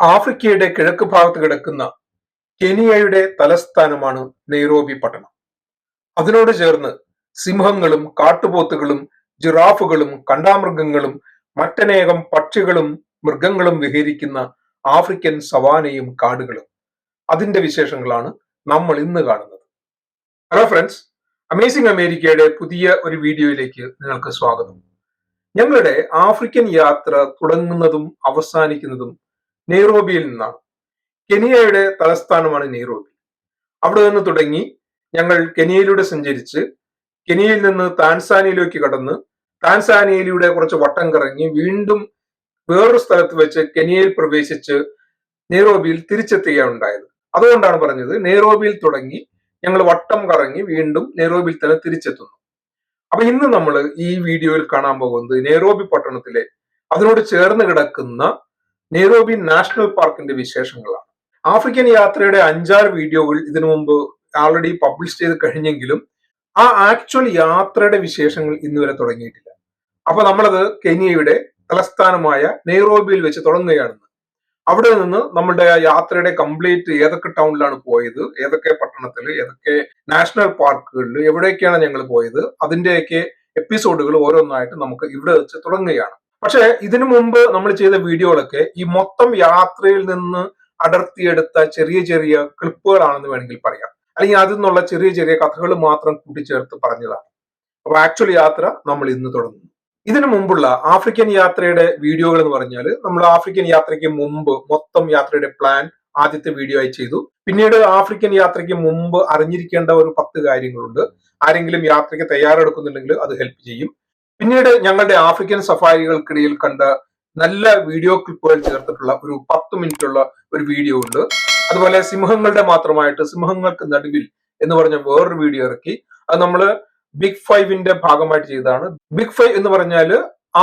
ആഫ്രിക്കയുടെ കിഴക്ക് ഭാഗത്ത് കിടക്കുന്ന കെനിയയുടെ തലസ്ഥാനമാണ് നെയ്റോബി പട്ടണം. അതിനോട് ചേർന്ന് സിംഹങ്ങളും കാട്ടുപോത്തുകളും ജിറാഫുകളും കണ്ടാമൃഗങ്ങളും മറ്റനേകം പക്ഷികളും മൃഗങ്ങളും വിഹരിക്കുന്ന ആഫ്രിക്കൻ സവാനയും കാടുകളും. അതിന്റെ വിശേഷങ്ങളാണ് നമ്മൾ ഇന്ന് കാണുന്നത്. ഹലോ ഫ്രണ്ട്സ് അമേസിംഗ് അമേരിക്കയുടെ പുതിയ ഒരു വീഡിയോയിലേക്ക് നിങ്ങൾക്ക് സ്വാഗതം. ഞങ്ങളുടെ ആഫ്രിക്കൻ യാത്ര തുടങ്ങുന്നതും അവസാനിക്കുന്നതും നെയ്റോബിയിൽ നിന്നാണ്. കെനിയയുടെ തലസ്ഥാനമാണ് നെയ്റോബി. അവിടെ നിന്ന് തുടങ്ങി ഞങ്ങൾ കെനിയയിലൂടെ സഞ്ചരിച്ച് കെനിയയിൽ നിന്ന് താൻസാനിയയിലേക്ക് കടന്ന് താൻസാനിയയിലൂടെ കുറച്ച് വട്ടം കറങ്ങി വീണ്ടും വേറൊരു സ്ഥലത്ത് വെച്ച് കെനിയയിൽ പ്രവേശിച്ച് നെയ്റോബിയിൽ തിരിച്ചെത്തുകയാണ് ഉണ്ടായത്. അതുകൊണ്ടാണ് പറഞ്ഞത് നെയ്റോബിയിൽ തുടങ്ങി ഞങ്ങൾ വട്ടം കറങ്ങി വീണ്ടും നെയ്റോബിയിൽ തന്നെ തിരിച്ചെത്തുന്നു. അപ്പൊ ഇന്ന് നമ്മൾ ഈ വീഡിയോയിൽ കാണാൻ പോകുന്നത് നെയ്റോബി പട്ടണത്തിലെ അതിനോട് ചേർന്ന് കിടക്കുന്ന നെയ്റോബി നാഷണൽ പാർക്കിന്റെ വിശേഷങ്ങളാണ്. ആഫ്രിക്കൻ യാത്രയുടെ അഞ്ചാറ് വീഡിയോകൾ ഇതിനു മുമ്പ് ആൾറെഡി പബ്ലിഷ് ചെയ്ത് കഴിഞ്ഞെങ്കിലും ആ ആക്ച്വൽ യാത്രയുടെ വിശേഷങ്ങൾ ഇന്ന് വരെ തുടങ്ങിയിട്ടില്ല. അപ്പൊ നമ്മളത് കെനിയയുടെ തലസ്ഥാനമായ നെയ്റോബിയിൽ വെച്ച് തുടങ്ങുകയാണെന്ന് അവിടെ നിന്ന് നമ്മുടെ യാത്രയുടെ കംപ്ലീറ്റ് ഏതൊക്കെ ടൗണിലാണ് പോയത് ഏതൊക്കെ പട്ടണത്തിൽ ഏതൊക്കെ നാഷണൽ പാർക്കുകളിൽ എവിടെയൊക്കെയാണ് ഞങ്ങൾ പോയത് അതിന്റെയൊക്കെ എപ്പിസോഡുകൾ ഓരോന്നായിട്ട് നമുക്ക് ഇവിടെ വെച്ച് തുടങ്ങുകയാണ്. പക്ഷെ ഇതിനു മുമ്പ് നമ്മൾ ചെയ്ത വീഡിയോകളൊക്കെ ഈ മൊത്തം യാത്രയിൽ നിന്ന് അടർത്തിയെടുത്ത ചെറിയ ചെറിയ ക്ലിപ്പുകളാണെന്ന് വേണമെങ്കിൽ പറയാം. അല്ലെങ്കിൽ അതിൽ നിന്നുള്ള ചെറിയ ചെറിയ കഥകൾ മാത്രം കൂട്ടിച്ചേർത്ത് പറഞ്ഞതാണ്. അപ്പൊ ആക്ച്വൽ യാത്ര നമ്മൾ ഇന്ന് തുടങ്ങുന്നു. ഇതിനു മുമ്പുള്ള ആഫ്രിക്കൻ യാത്രയുടെ വീഡിയോകൾ എന്ന് പറഞ്ഞാൽ നമ്മൾ ആഫ്രിക്കൻ യാത്രയ്ക്ക് മുമ്പ് മൊത്തം യാത്രയുടെ പ്ലാൻ ആദ്യത്തെ വീഡിയോ ആയി ചെയ്തു. പിന്നീട് ആഫ്രിക്കൻ യാത്രയ്ക്ക് മുമ്പ് അറിഞ്ഞിരിക്കേണ്ട ഒരു പത്ത് കാര്യങ്ങളുണ്ട്. ആരെങ്കിലും യാത്രയ്ക്ക് തയ്യാറെടുക്കുന്നുണ്ടെങ്കിൽ അത് ഹെൽപ്പ് ചെയ്യും. പിന്നീട് ഞങ്ങളുടെ ആഫ്രിക്കൻ സഫാരികൾക്കിടയിൽ കണ്ട നല്ല വീഡിയോ ക്ലിപ്പുകൾ ചേർത്തിട്ടുള്ള ഒരു പത്ത് മിനിറ്റുള്ള ഒരു വീഡിയോ ഉണ്ട്. അതുപോലെ സിംഹങ്ങളുടെ മാത്രമായിട്ട് സിംഹങ്ങൾക്ക് നടുവിൽ എന്ന് പറഞ്ഞ വേറൊരു വീഡിയോ ഇറക്കി. അത് നമ്മൾ ബിഗ് ഫൈവിന്റെ ഭാഗമായിട്ട് ചെയ്തതാണ്. ബിഗ് ഫൈവ് എന്ന് പറഞ്ഞാൽ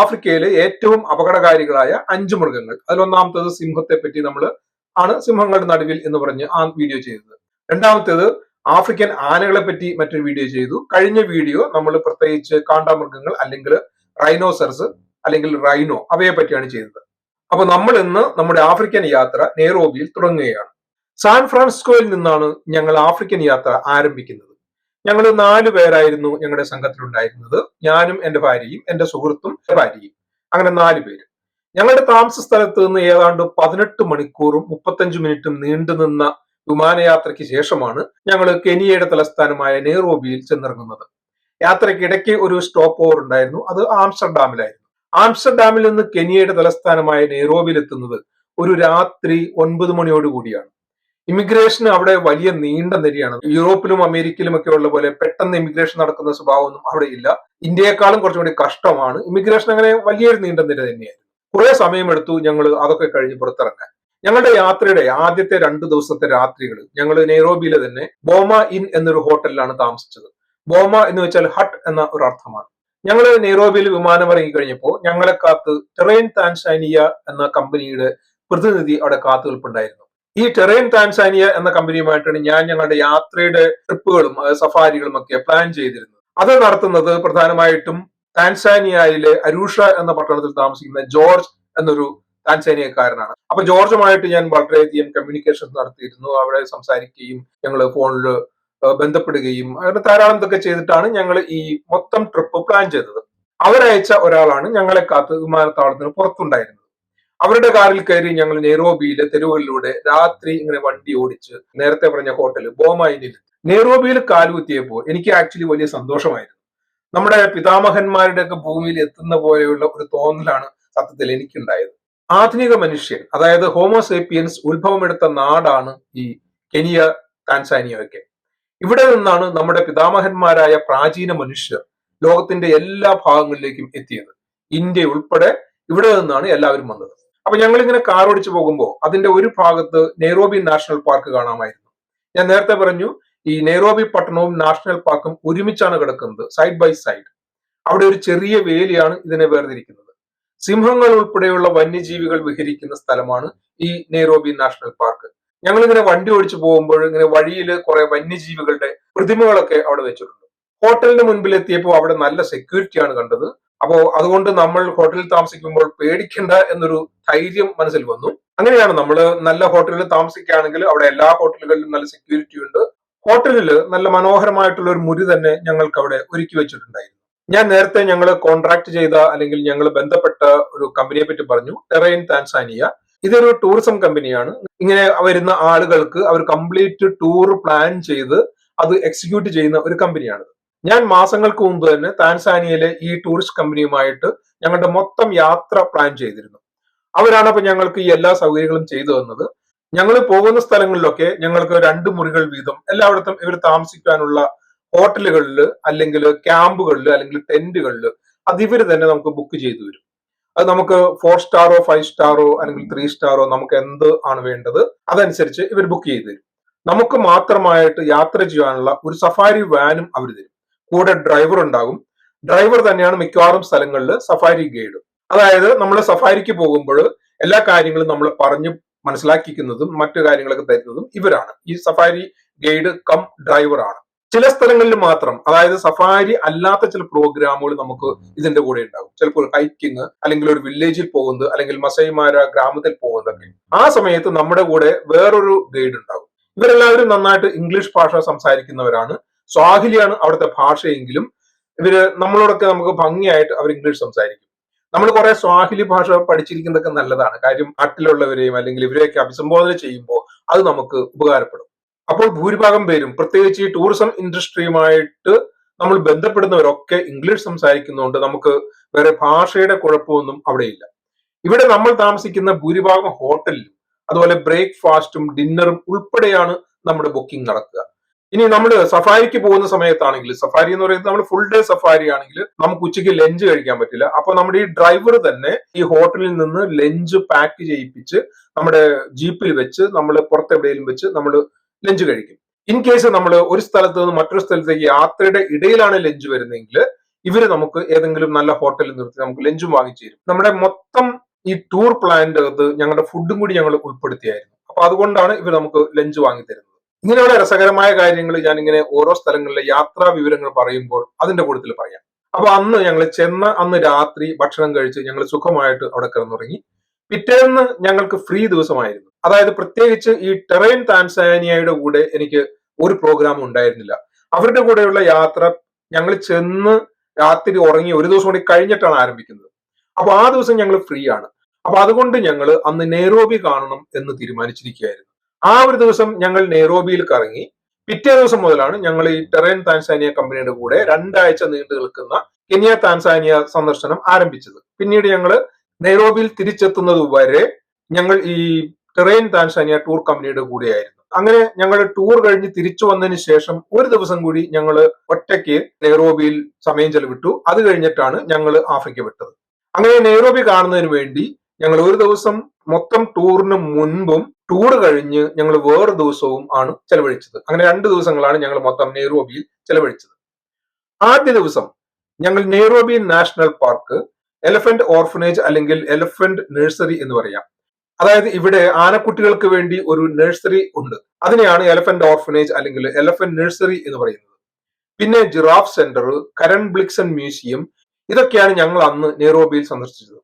ആഫ്രിക്കയിലെ ഏറ്റവും അപകടകാരികളായ അഞ്ച് മൃഗങ്ങൾ. അതിലൊന്നാമത്തേത് സിംഹത്തെ പറ്റി നമ്മൾ ആണ് സിംഹങ്ങളുടെ നടുവിൽ എന്ന് പറഞ്ഞ് ആ വീഡിയോ ചെയ്തത്. രണ്ടാമത്തേത് ആഫ്രിക്കൻ ആനകളെ പറ്റി മറ്റൊരു വീഡിയോ ചെയ്തു. കഴിഞ്ഞ വീഡിയോ നമ്മൾ പ്രത്യേകിച്ച് കാണ്ടാമൃഗങ്ങൾ അല്ലെങ്കിൽ റൈനോസർസ് അല്ലെങ്കിൽ റൈനോ അവയെ പറ്റിയാണ് ചെയ്തത്. അപ്പൊ നമ്മൾ ഇന്ന് നമ്മുടെ ആഫ്രിക്കൻ യാത്ര നെയ്റോബിയിൽ തുടങ്ങുകയാണ്. സാൻ ഫ്രാൻസിസ്കോയിൽ നിന്നാണ് ഞങ്ങൾ ആഫ്രിക്കൻ യാത്ര ആരംഭിക്കുന്നത്. ഞങ്ങൾ നാല് പേരായിരുന്നു ഞങ്ങളുടെ സംഘത്തിലുണ്ടായിരുന്നത്. ഞാനും എന്റെ ഭാര്യയും എന്റെ സുഹൃത്തും ഭാര്യയും. അങ്ങനെ നാല് പേര്. ഞങ്ങളുടെ താമസ സ്ഥലത്ത് നിന്ന് ഏതാണ്ട് പതിനെട്ട് മണിക്കൂറും മുപ്പത്തഞ്ച് മിനിറ്റും നീണ്ടുനിന്ന വിമാനയാത്രയ്ക്ക് ശേഷമാണ് ഞങ്ങൾ കെനിയയുടെ തലസ്ഥാനമായ നെയ്റോബിയിൽ ചെന്നിറങ്ങുന്നത്. യാത്രയ്ക്കിടയ്ക്ക് ഒരു സ്റ്റോപ്പ് ഓവർ ഉണ്ടായിരുന്നു. അത് ആംസ്റ്റർഡാമിലായിരുന്നു. ആംസ്റ്റർഡാമിൽ നിന്ന് കെനിയയുടെ തലസ്ഥാനമായ നെയ്റോബിയിൽ എത്തുന്നത് ഒരു രാത്രി ഒൻപത് മണിയോട് കൂടിയാണ്. ഇമിഗ്രേഷൻ അവിടെ വലിയ നീണ്ട നിരയാണ്. യൂറോപ്പിലും അമേരിക്കയിലും ഒക്കെ ഉള്ള പോലെ പെട്ടെന്ന് ഇമിഗ്രേഷൻ നടക്കുന്ന സ്വഭാവമൊന്നും അവിടെ ഇല്ല. ഇന്ത്യയെക്കാളും കുറച്ചും കൂടി കഷ്ടമാണ്. ഇമിഗ്രേഷൻ അങ്ങനെ വലിയൊരു നീണ്ട നിര തന്നെയായിരുന്നു. കുറെ സമയമെടുത്തു ഞങ്ങൾ അതൊക്കെ കഴിഞ്ഞ് പുറത്തിറങ്ങാൻ. ഞങ്ങളുടെ യാത്രയുടെ ആദ്യത്തെ രണ്ടു ദിവസത്തെ രാത്രികൾ ഞങ്ങൾ നെയ്റോബിയിലെ തന്നെ ബോമ ഇൻ എന്നൊരു ഹോട്ടലിലാണ് താമസിച്ചത്. ബോമ എന്ന് വെച്ചാൽ ഹട്ട് എന്ന ഒരു അർത്ഥമാണ്. ഞങ്ങൾ നെയ്റോബിയിൽ വിമാനം ഇറങ്ങി കഴിഞ്ഞപ്പോൾ ഞങ്ങളെ കാത്ത് ടെറൈൻ താൻസാനിയ എന്ന കമ്പനിയുടെ പ്രതിനിധി അവിടെ കാത്തുനിൽപ്പുണ്ടായിരുന്നു. ഈ ടെറൈൻ താൻസാനിയ എന്ന കമ്പനിയുമായിട്ടാണ് ഞാൻ ഞങ്ങളുടെ യാത്രയുടെ ട്രിപ്പുകളും സഫാരികളും ഒക്കെ പ്ലാൻ ചെയ്തിരുന്നത്. അത് നടത്തുന്നത് പ്രധാനമായിട്ടും താൻസാനിയയിലെ അരൂഷ എന്ന പട്ടണത്തിൽ താമസിക്കുന്ന ജോർജ് എന്നൊരു താൻസാനിയക്കാരനാണ്. അപ്പൊ ജോർജുമായിട്ട് ഞാൻ വളരെയധികം കമ്മ്യൂണിക്കേഷൻ നടത്തിയിരുന്നു. അവിടെ സംസാരിക്കുകയും ഞങ്ങൾ ഫോണിൽ ബന്ധപ്പെടുകയും അങ്ങനെ ധാരാളം ഇതൊക്കെ ചെയ്തിട്ടാണ് ഞങ്ങൾ ഈ മൊത്തം ട്രിപ്പ് പ്ലാൻ ചെയ്തത്. അവരയച്ച ഒരാളാണ് ഞങ്ങളെ കാത്ത് വിമാനത്താവളത്തിന് പുറത്തുണ്ടായിരുന്നത്. അവരുടെ കാറിൽ കയറി ഞങ്ങൾ നെയ്റോബിയിലെ തെരുവുകളിലൂടെ രാത്രി ഇങ്ങനെ വണ്ടി ഓടിച്ച് നേരത്തെ പറഞ്ഞ ഹോട്ടൽ ബോമൈനിൽ നെയ്റോബിയിൽ കാലുകുത്തിയപ്പോൾ എനിക്ക് ആക്ച്വലി വലിയ സന്തോഷമായിരുന്നു. നമ്മുടെ പിതാമഹന്മാരുടെയൊക്കെ ഭൂമിയിൽ എത്തുന്ന പോലെയുള്ള ഒരു തോന്നലാണ് സത്യത്തിൽ എനിക്കുണ്ടായത്. ആധുനിക മനുഷ്യൻ അതായത് ഹോമോസേപ്പിയൻസ് ഉത്ഭവമെടുത്ത നാടാണ് ഈ കെനിയ താൻസാനിയ ഒക്കെ ഇവിടെ നിന്നാണ് നമ്മുടെ പിതാമഹന്മാരായ പ്രാചീന മനുഷ്യർ ലോകത്തിന്റെ എല്ലാ ഭാഗങ്ങളിലേക്കും എത്തിയത്. ഇന്ത്യ ഉൾപ്പെടെ ഇവിടെ നിന്നാണ് എല്ലാവരും വന്നത്. അപ്പൊ ഞങ്ങൾ ഇങ്ങനെ കാർ ഓടിച്ചു പോകുമ്പോൾ അതിന്റെ ഒരു ഭാഗത്ത് നെയ്റോബി നാഷണൽ പാർക്ക് കാണാമായിരുന്നു. ഞാൻ നേരത്തെ പറഞ്ഞു ഈ നെയ്റോബി പട്ടണവും നാഷണൽ പാർക്കും ഒരുമിച്ചാണ് കിടക്കുന്നത് സൈഡ് ബൈ സൈഡ്. അവിടെ ഒരു ചെറിയ വേലിയാണ് ഇതിനെ വേർതിരിക്കുന്നത്. സിംഹങ്ങൾ ഉൾപ്പെടെയുള്ള വന്യജീവികൾ വിഹരിക്കുന്ന സ്ഥലമാണ് ഈ നെയ്റോബി നാഷണൽ പാർക്ക്. ഞങ്ങൾ ഇങ്ങനെ വണ്ടി ഓടിച്ചു പോകുമ്പോൾ ഇങ്ങനെ വഴിയിൽ കുറെ വന്യജീവികളുടെ പ്രതിമകളൊക്കെ അവിടെ വെച്ചിട്ടുണ്ട്. ഹോട്ടലിന് മുൻപിൽ എത്തിയപ്പോൾ അവിടെ നല്ല സെക്യൂരിറ്റിയാണ് കണ്ടത്. അപ്പോ അതുകൊണ്ട് നമ്മൾ ഹോട്ടലിൽ താമസിക്കുമ്പോൾ പേടിക്കണ്ട എന്നൊരു ധൈര്യം മനസ്സിൽ വന്നു. അങ്ങനെയാണ് നമ്മൾ നല്ല ഹോട്ടലിൽ താമസിക്കുകയാണെങ്കിൽ അവിടെ എല്ലാ ഹോട്ടലുകളിലും നല്ല സെക്യൂരിറ്റി ഉണ്ട്. ഹോട്ടലിൽ നല്ല മനോഹരമായിട്ടുള്ള ഒരു മുറി തന്നെ ഞങ്ങൾക്ക് അവിടെ ഒരുക്കി വെച്ചിട്ടുണ്ടായിരുന്നു. ഞാൻ നേരത്തെ ഞങ്ങൾ കോൺട്രാക്ട് ചെയ്ത അല്ലെങ്കിൽ ഞങ്ങൾ ബന്ധപ്പെട്ട ഒരു കമ്പനിയെ പറ്റി പറഞ്ഞു. Terrain Tanzania. ഇതൊരു ടൂറിസം കമ്പനിയാണ് ഇങ്ങനെ വരുന്ന ആളുകൾക്ക് അവർ കംപ്ലീറ്റ് ടൂർ പ്ലാൻ ചെയ്ത് അത് എക്സിക്യൂട്ട് ചെയ്യുന്ന ഒരു കമ്പനിയാണ് ഞാൻ മാസങ്ങൾക്ക് മുമ്പ് തന്നെ താൻസാനിയയിലെ ഈ ടൂറിസ്റ്റ് കമ്പനിയുമായിട്ട് ഞങ്ങളുടെ മൊത്തം യാത്ര പ്ലാൻ ചെയ്തിരുന്നു. അവരാണ് അപ്പൊ ഞങ്ങൾക്ക് ഈ എല്ലാ സൗകര്യങ്ങളും ചെയ്തു തന്നത്. ഞങ്ങൾ പോകുന്ന സ്ഥലങ്ങളിലൊക്കെ ഞങ്ങൾക്ക് രണ്ട് മുറികൾ വീതം എല്ലായിടത്തും ഇവർ താമസിക്കാനുള്ള ഹോട്ടലുകളിൽ അല്ലെങ്കിൽ ക്യാമ്പുകളിൽ അല്ലെങ്കിൽ ടെന്റുകളിൽ അത് ഇവർ തന്നെ നമുക്ക് ബുക്ക് ചെയ്തു തരും. അത് നമുക്ക് ഫോർ സ്റ്റാറോ ഫൈവ് സ്റ്റാറോ അല്ലെങ്കിൽ ത്രീ സ്റ്റാറോ നമുക്ക് എന്ത് ആണ് വേണ്ടത് അതനുസരിച്ച് ഇവർ ബുക്ക് ചെയ്തു തരും. നമുക്ക് മാത്രമായിട്ട് യാത്ര ചെയ്യാനുള്ള ഒരു സഫാരി വാനും അവർ തരും. കൂടെ ഡ്രൈവർ ഉണ്ടാകും. ഡ്രൈവർ തന്നെയാണ് മിക്കവാറും സ്ഥലങ്ങളിൽ സഫാരി ഗൈഡ് അതായത് നമ്മൾ സഫാരിക്ക് പോകുമ്പോൾ എല്ലാ കാര്യങ്ങളും നമ്മൾ പറഞ്ഞു മനസ്സിലാക്കിക്കുന്നതും മറ്റു കാര്യങ്ങളൊക്കെ തരുന്നതും ഇവരാണ്. ഈ സഫാരി ഗൈഡ് കം ഡ്രൈവർ ആണ്. ചില സ്ഥലങ്ങളിൽ മാത്രം അതായത് സഫാരി അല്ലാത്ത ചില പ്രോഗ്രാമുകൾ നമുക്ക് ഇതിന്റെ കൂടെ ഉണ്ടാകും. ചിലപ്പോൾ ഹൈക്കിങ് അല്ലെങ്കിൽ ഒരു വില്ലേജിൽ പോകുന്നത് അല്ലെങ്കിൽ മസൈമാര ഗ്രാമത്തിൽ പോകുന്നതൊക്കെ. ആ സമയത്ത് നമ്മുടെ കൂടെ വേറൊരു ഗൈഡ് ഉണ്ടാകും. ഇവരെല്ലാവരും നന്നായിട്ട് ഇംഗ്ലീഷ് ഭാഷ സംസാരിക്കുന്നവരാണ്. സ്വാഹിലിയാണ് അവിടുത്തെ ഭാഷയെങ്കിലും ഇവർ നമ്മളോടൊക്കെ നമുക്ക് ഭംഗിയായിട്ട് അവർ ഇംഗ്ലീഷ് സംസാരിക്കും. നമ്മൾ കുറെ സ്വാഹിലി ഭാഷ പഠിച്ചിരിക്കുന്നതൊക്കെ നല്ലതാണ്. കാര്യം നാട്ടിലുള്ളവരെയും അല്ലെങ്കിൽ ഇവരെയൊക്കെ അഭിസംബോധന ചെയ്യുമ്പോൾ അത് നമുക്ക് ഉപകാരപ്പെടും. അപ്പോൾ ഭൂരിഭാഗം പേരും പ്രത്യേകിച്ച് ഈ ടൂറിസം ഇൻഡസ്ട്രിയുമായിട്ട് നമ്മൾ ബന്ധപ്പെടുന്നവരൊക്കെ ഇംഗ്ലീഷ് സംസാരിക്കുന്നതുകൊണ്ട് നമുക്ക് വേറെ ഭാഷയുടെ കുഴപ്പമൊന്നും അവിടെയില്ല. ഇവിടെ നമ്മൾ താമസിക്കുന്ന ഭൂരിഭാഗം ഹോട്ടലിലും അതുപോലെ ബ്രേക്ക്ഫാസ്റ്റും ഡിന്നറും ഉൾപ്പെടെയാണ് നമ്മുടെ ബുക്കിംഗ് നടക്കുക. ഇനി നമ്മൾ സഫാരിക്ക് പോകുന്ന സമയത്താണെങ്കിൽ സഫാരി എന്ന് പറയുന്നത് നമ്മൾ ഫുൾ ഡേ സഫാരി ആണെങ്കിൽ നമുക്ക് ഉച്ചയ്ക്ക് ലഞ്ച് കഴിക്കാൻ പറ്റില്ല. അപ്പൊ നമ്മുടെ ഈ ഡ്രൈവർ തന്നെ ഈ ഹോട്ടലിൽ നിന്ന് ലഞ്ച് പാക്ക് ചെയ്യിപ്പിച്ച് നമ്മുടെ ജീപ്പിൽ വെച്ച് നമ്മൾ പുറത്തെവിടെയെങ്കിലും വെച്ച് നമ്മൾ ലഞ്ച് കഴിക്കും. ഇൻ കേസ് നമ്മൾ ഒരു സ്ഥലത്ത് നിന്ന് മറ്റൊരു സ്ഥലത്തേക്ക് യാത്രയുടെ ഇടയിലാണ് ലഞ്ച് വരുന്നതെങ്കിൽ ഇവർ നമുക്ക് ഏതെങ്കിലും നല്ല ഹോട്ടലിൽ നിർത്തി നമുക്ക് ലഞ്ചും വാങ്ങിച്ചു തരും നമ്മുടെ മൊത്തം ഈ ടൂർ പ്ലാനിന്റെ അകത്ത് ഞങ്ങളുടെ ഫുഡും കൂടി ഞങ്ങൾ ഉൾപ്പെടുത്തിയായിരുന്നു. അപ്പൊ അതുകൊണ്ടാണ് ഇവർ നമുക്ക് ലഞ്ച് വാങ്ങി തരുന്നത്. ഇങ്ങനെയുള്ള രസകരമായ കാര്യങ്ങൾ ഞാൻ ഇങ്ങനെ ഓരോ സ്ഥലങ്ങളിലെ യാത്രാ വിവരങ്ങൾ പറയുമ്പോൾ അതിന്റെ കൂട്ടത്തിൽ പറയാം. അപ്പൊ അന്ന് ഞങ്ങൾ ചെന്ന അന്ന് രാത്രി ഭക്ഷണം കഴിച്ച് ഞങ്ങൾ സുഖമായിട്ട് അവിടെ കിടന്നുറങ്ങി. പിറ്റേന്ന് ഞങ്ങൾക്ക് ഫ്രീ ദിവസമായിരുന്നു. അതായത് പ്രത്യേകിച്ച് ഈ ടെറൈൻ താൻസാനിയയുടെ കൂടെ എനിക്ക് ഒരു പ്രോഗ്രാം ഉണ്ടായിരുന്നില്ല. അവരുടെ കൂടെയുള്ള യാത്ര ഞങ്ങൾ ചെന്ന് രാത്രി ഉറങ്ങി ഒരു ദിവസം കൂടി കഴിഞ്ഞിട്ടാണ് ആരംഭിക്കുന്നത്. അപ്പൊ ആ ദിവസം ഞങ്ങൾ ഫ്രീ ആണ്. അപ്പൊ അതുകൊണ്ട് ഞങ്ങൾ അന്ന് നെയ്റോബി കാണണം എന്ന് തീരുമാനിച്ചിരിക്കുകയായിരുന്നു. ആ ഒരു ദിവസം ഞങ്ങൾ നെയ്റോബിയിൽ കറങ്ങി. പിറ്റേ ദിവസം മുതലാണ് ഞങ്ങൾ ഈ ടെറൈൻ താൻസാനിയ കമ്പനിയുടെ കൂടെ രണ്ടാഴ്ച നീണ്ടു നിൽക്കുന്ന കെനിയ താൻസാനിയ സന്ദർശനം ആരംഭിച്ചത്. പിന്നീട് ഞങ്ങൾ നെയ്റോബിയിൽ തിരിച്ചെത്തുന്നത് വരെ ഞങ്ങൾ ഈ ടെറൈൻ താൻസാനിയ ടൂർ കമ്പനിയുടെ കൂടെയായിരുന്നു. അങ്ങനെ ഞങ്ങൾ ടൂർ കഴിഞ്ഞ് തിരിച്ചു വന്നതിന് ശേഷം ഒരു ദിവസം കൂടി ഞങ്ങൾ ഒറ്റയ്ക്ക് നെയ്റോബിയിൽ സമയം ചെലവിട്ടു. അത് കഴിഞ്ഞിട്ടാണ് ഞങ്ങൾ ആഫ്രിക്ക വിട്ടത്. അങ്ങനെ നെയ്റോബി കാണുന്നതിന് വേണ്ടി ഞങ്ങൾ ഒരു ദിവസം മൊത്തം ടൂറിന് മുൻപും ടൂർ കഴിഞ്ഞ് ഞങ്ങൾ വേറെ ദിവസവും ആണ് ചെലവഴിച്ചത്. അങ്ങനെ രണ്ട് ദിവസങ്ങളാണ് ഞങ്ങൾ മൊത്തം നെയ്റോബിയിൽ ചെലവഴിച്ചത്. ആദ്യ ദിവസം ഞങ്ങൾ Nairobi national park elephant orphanage അല്ലെങ്കിൽ എലഫന്റ് നഴ്സറി എന്ന് പറയാം. അതായത് ഇവിടെ ആനക്കുട്ടികൾക്ക് വേണ്ടി ഒരു നഴ്സറി ഉണ്ട്. അതിനെയാണ് എലഫന്റ് ഓർഫനേജ് അല്ലെങ്കിൽ എലഫന്റ് നഴ്സറി എന്ന് പറയുന്നത്. പിന്നെ giraffe centre Karen Blixen museum ഇതൊക്കെയാണ് ഞങ്ങൾ അന്ന് നെയ്റോബിയിൽ സന്ദർശിച്ചത്.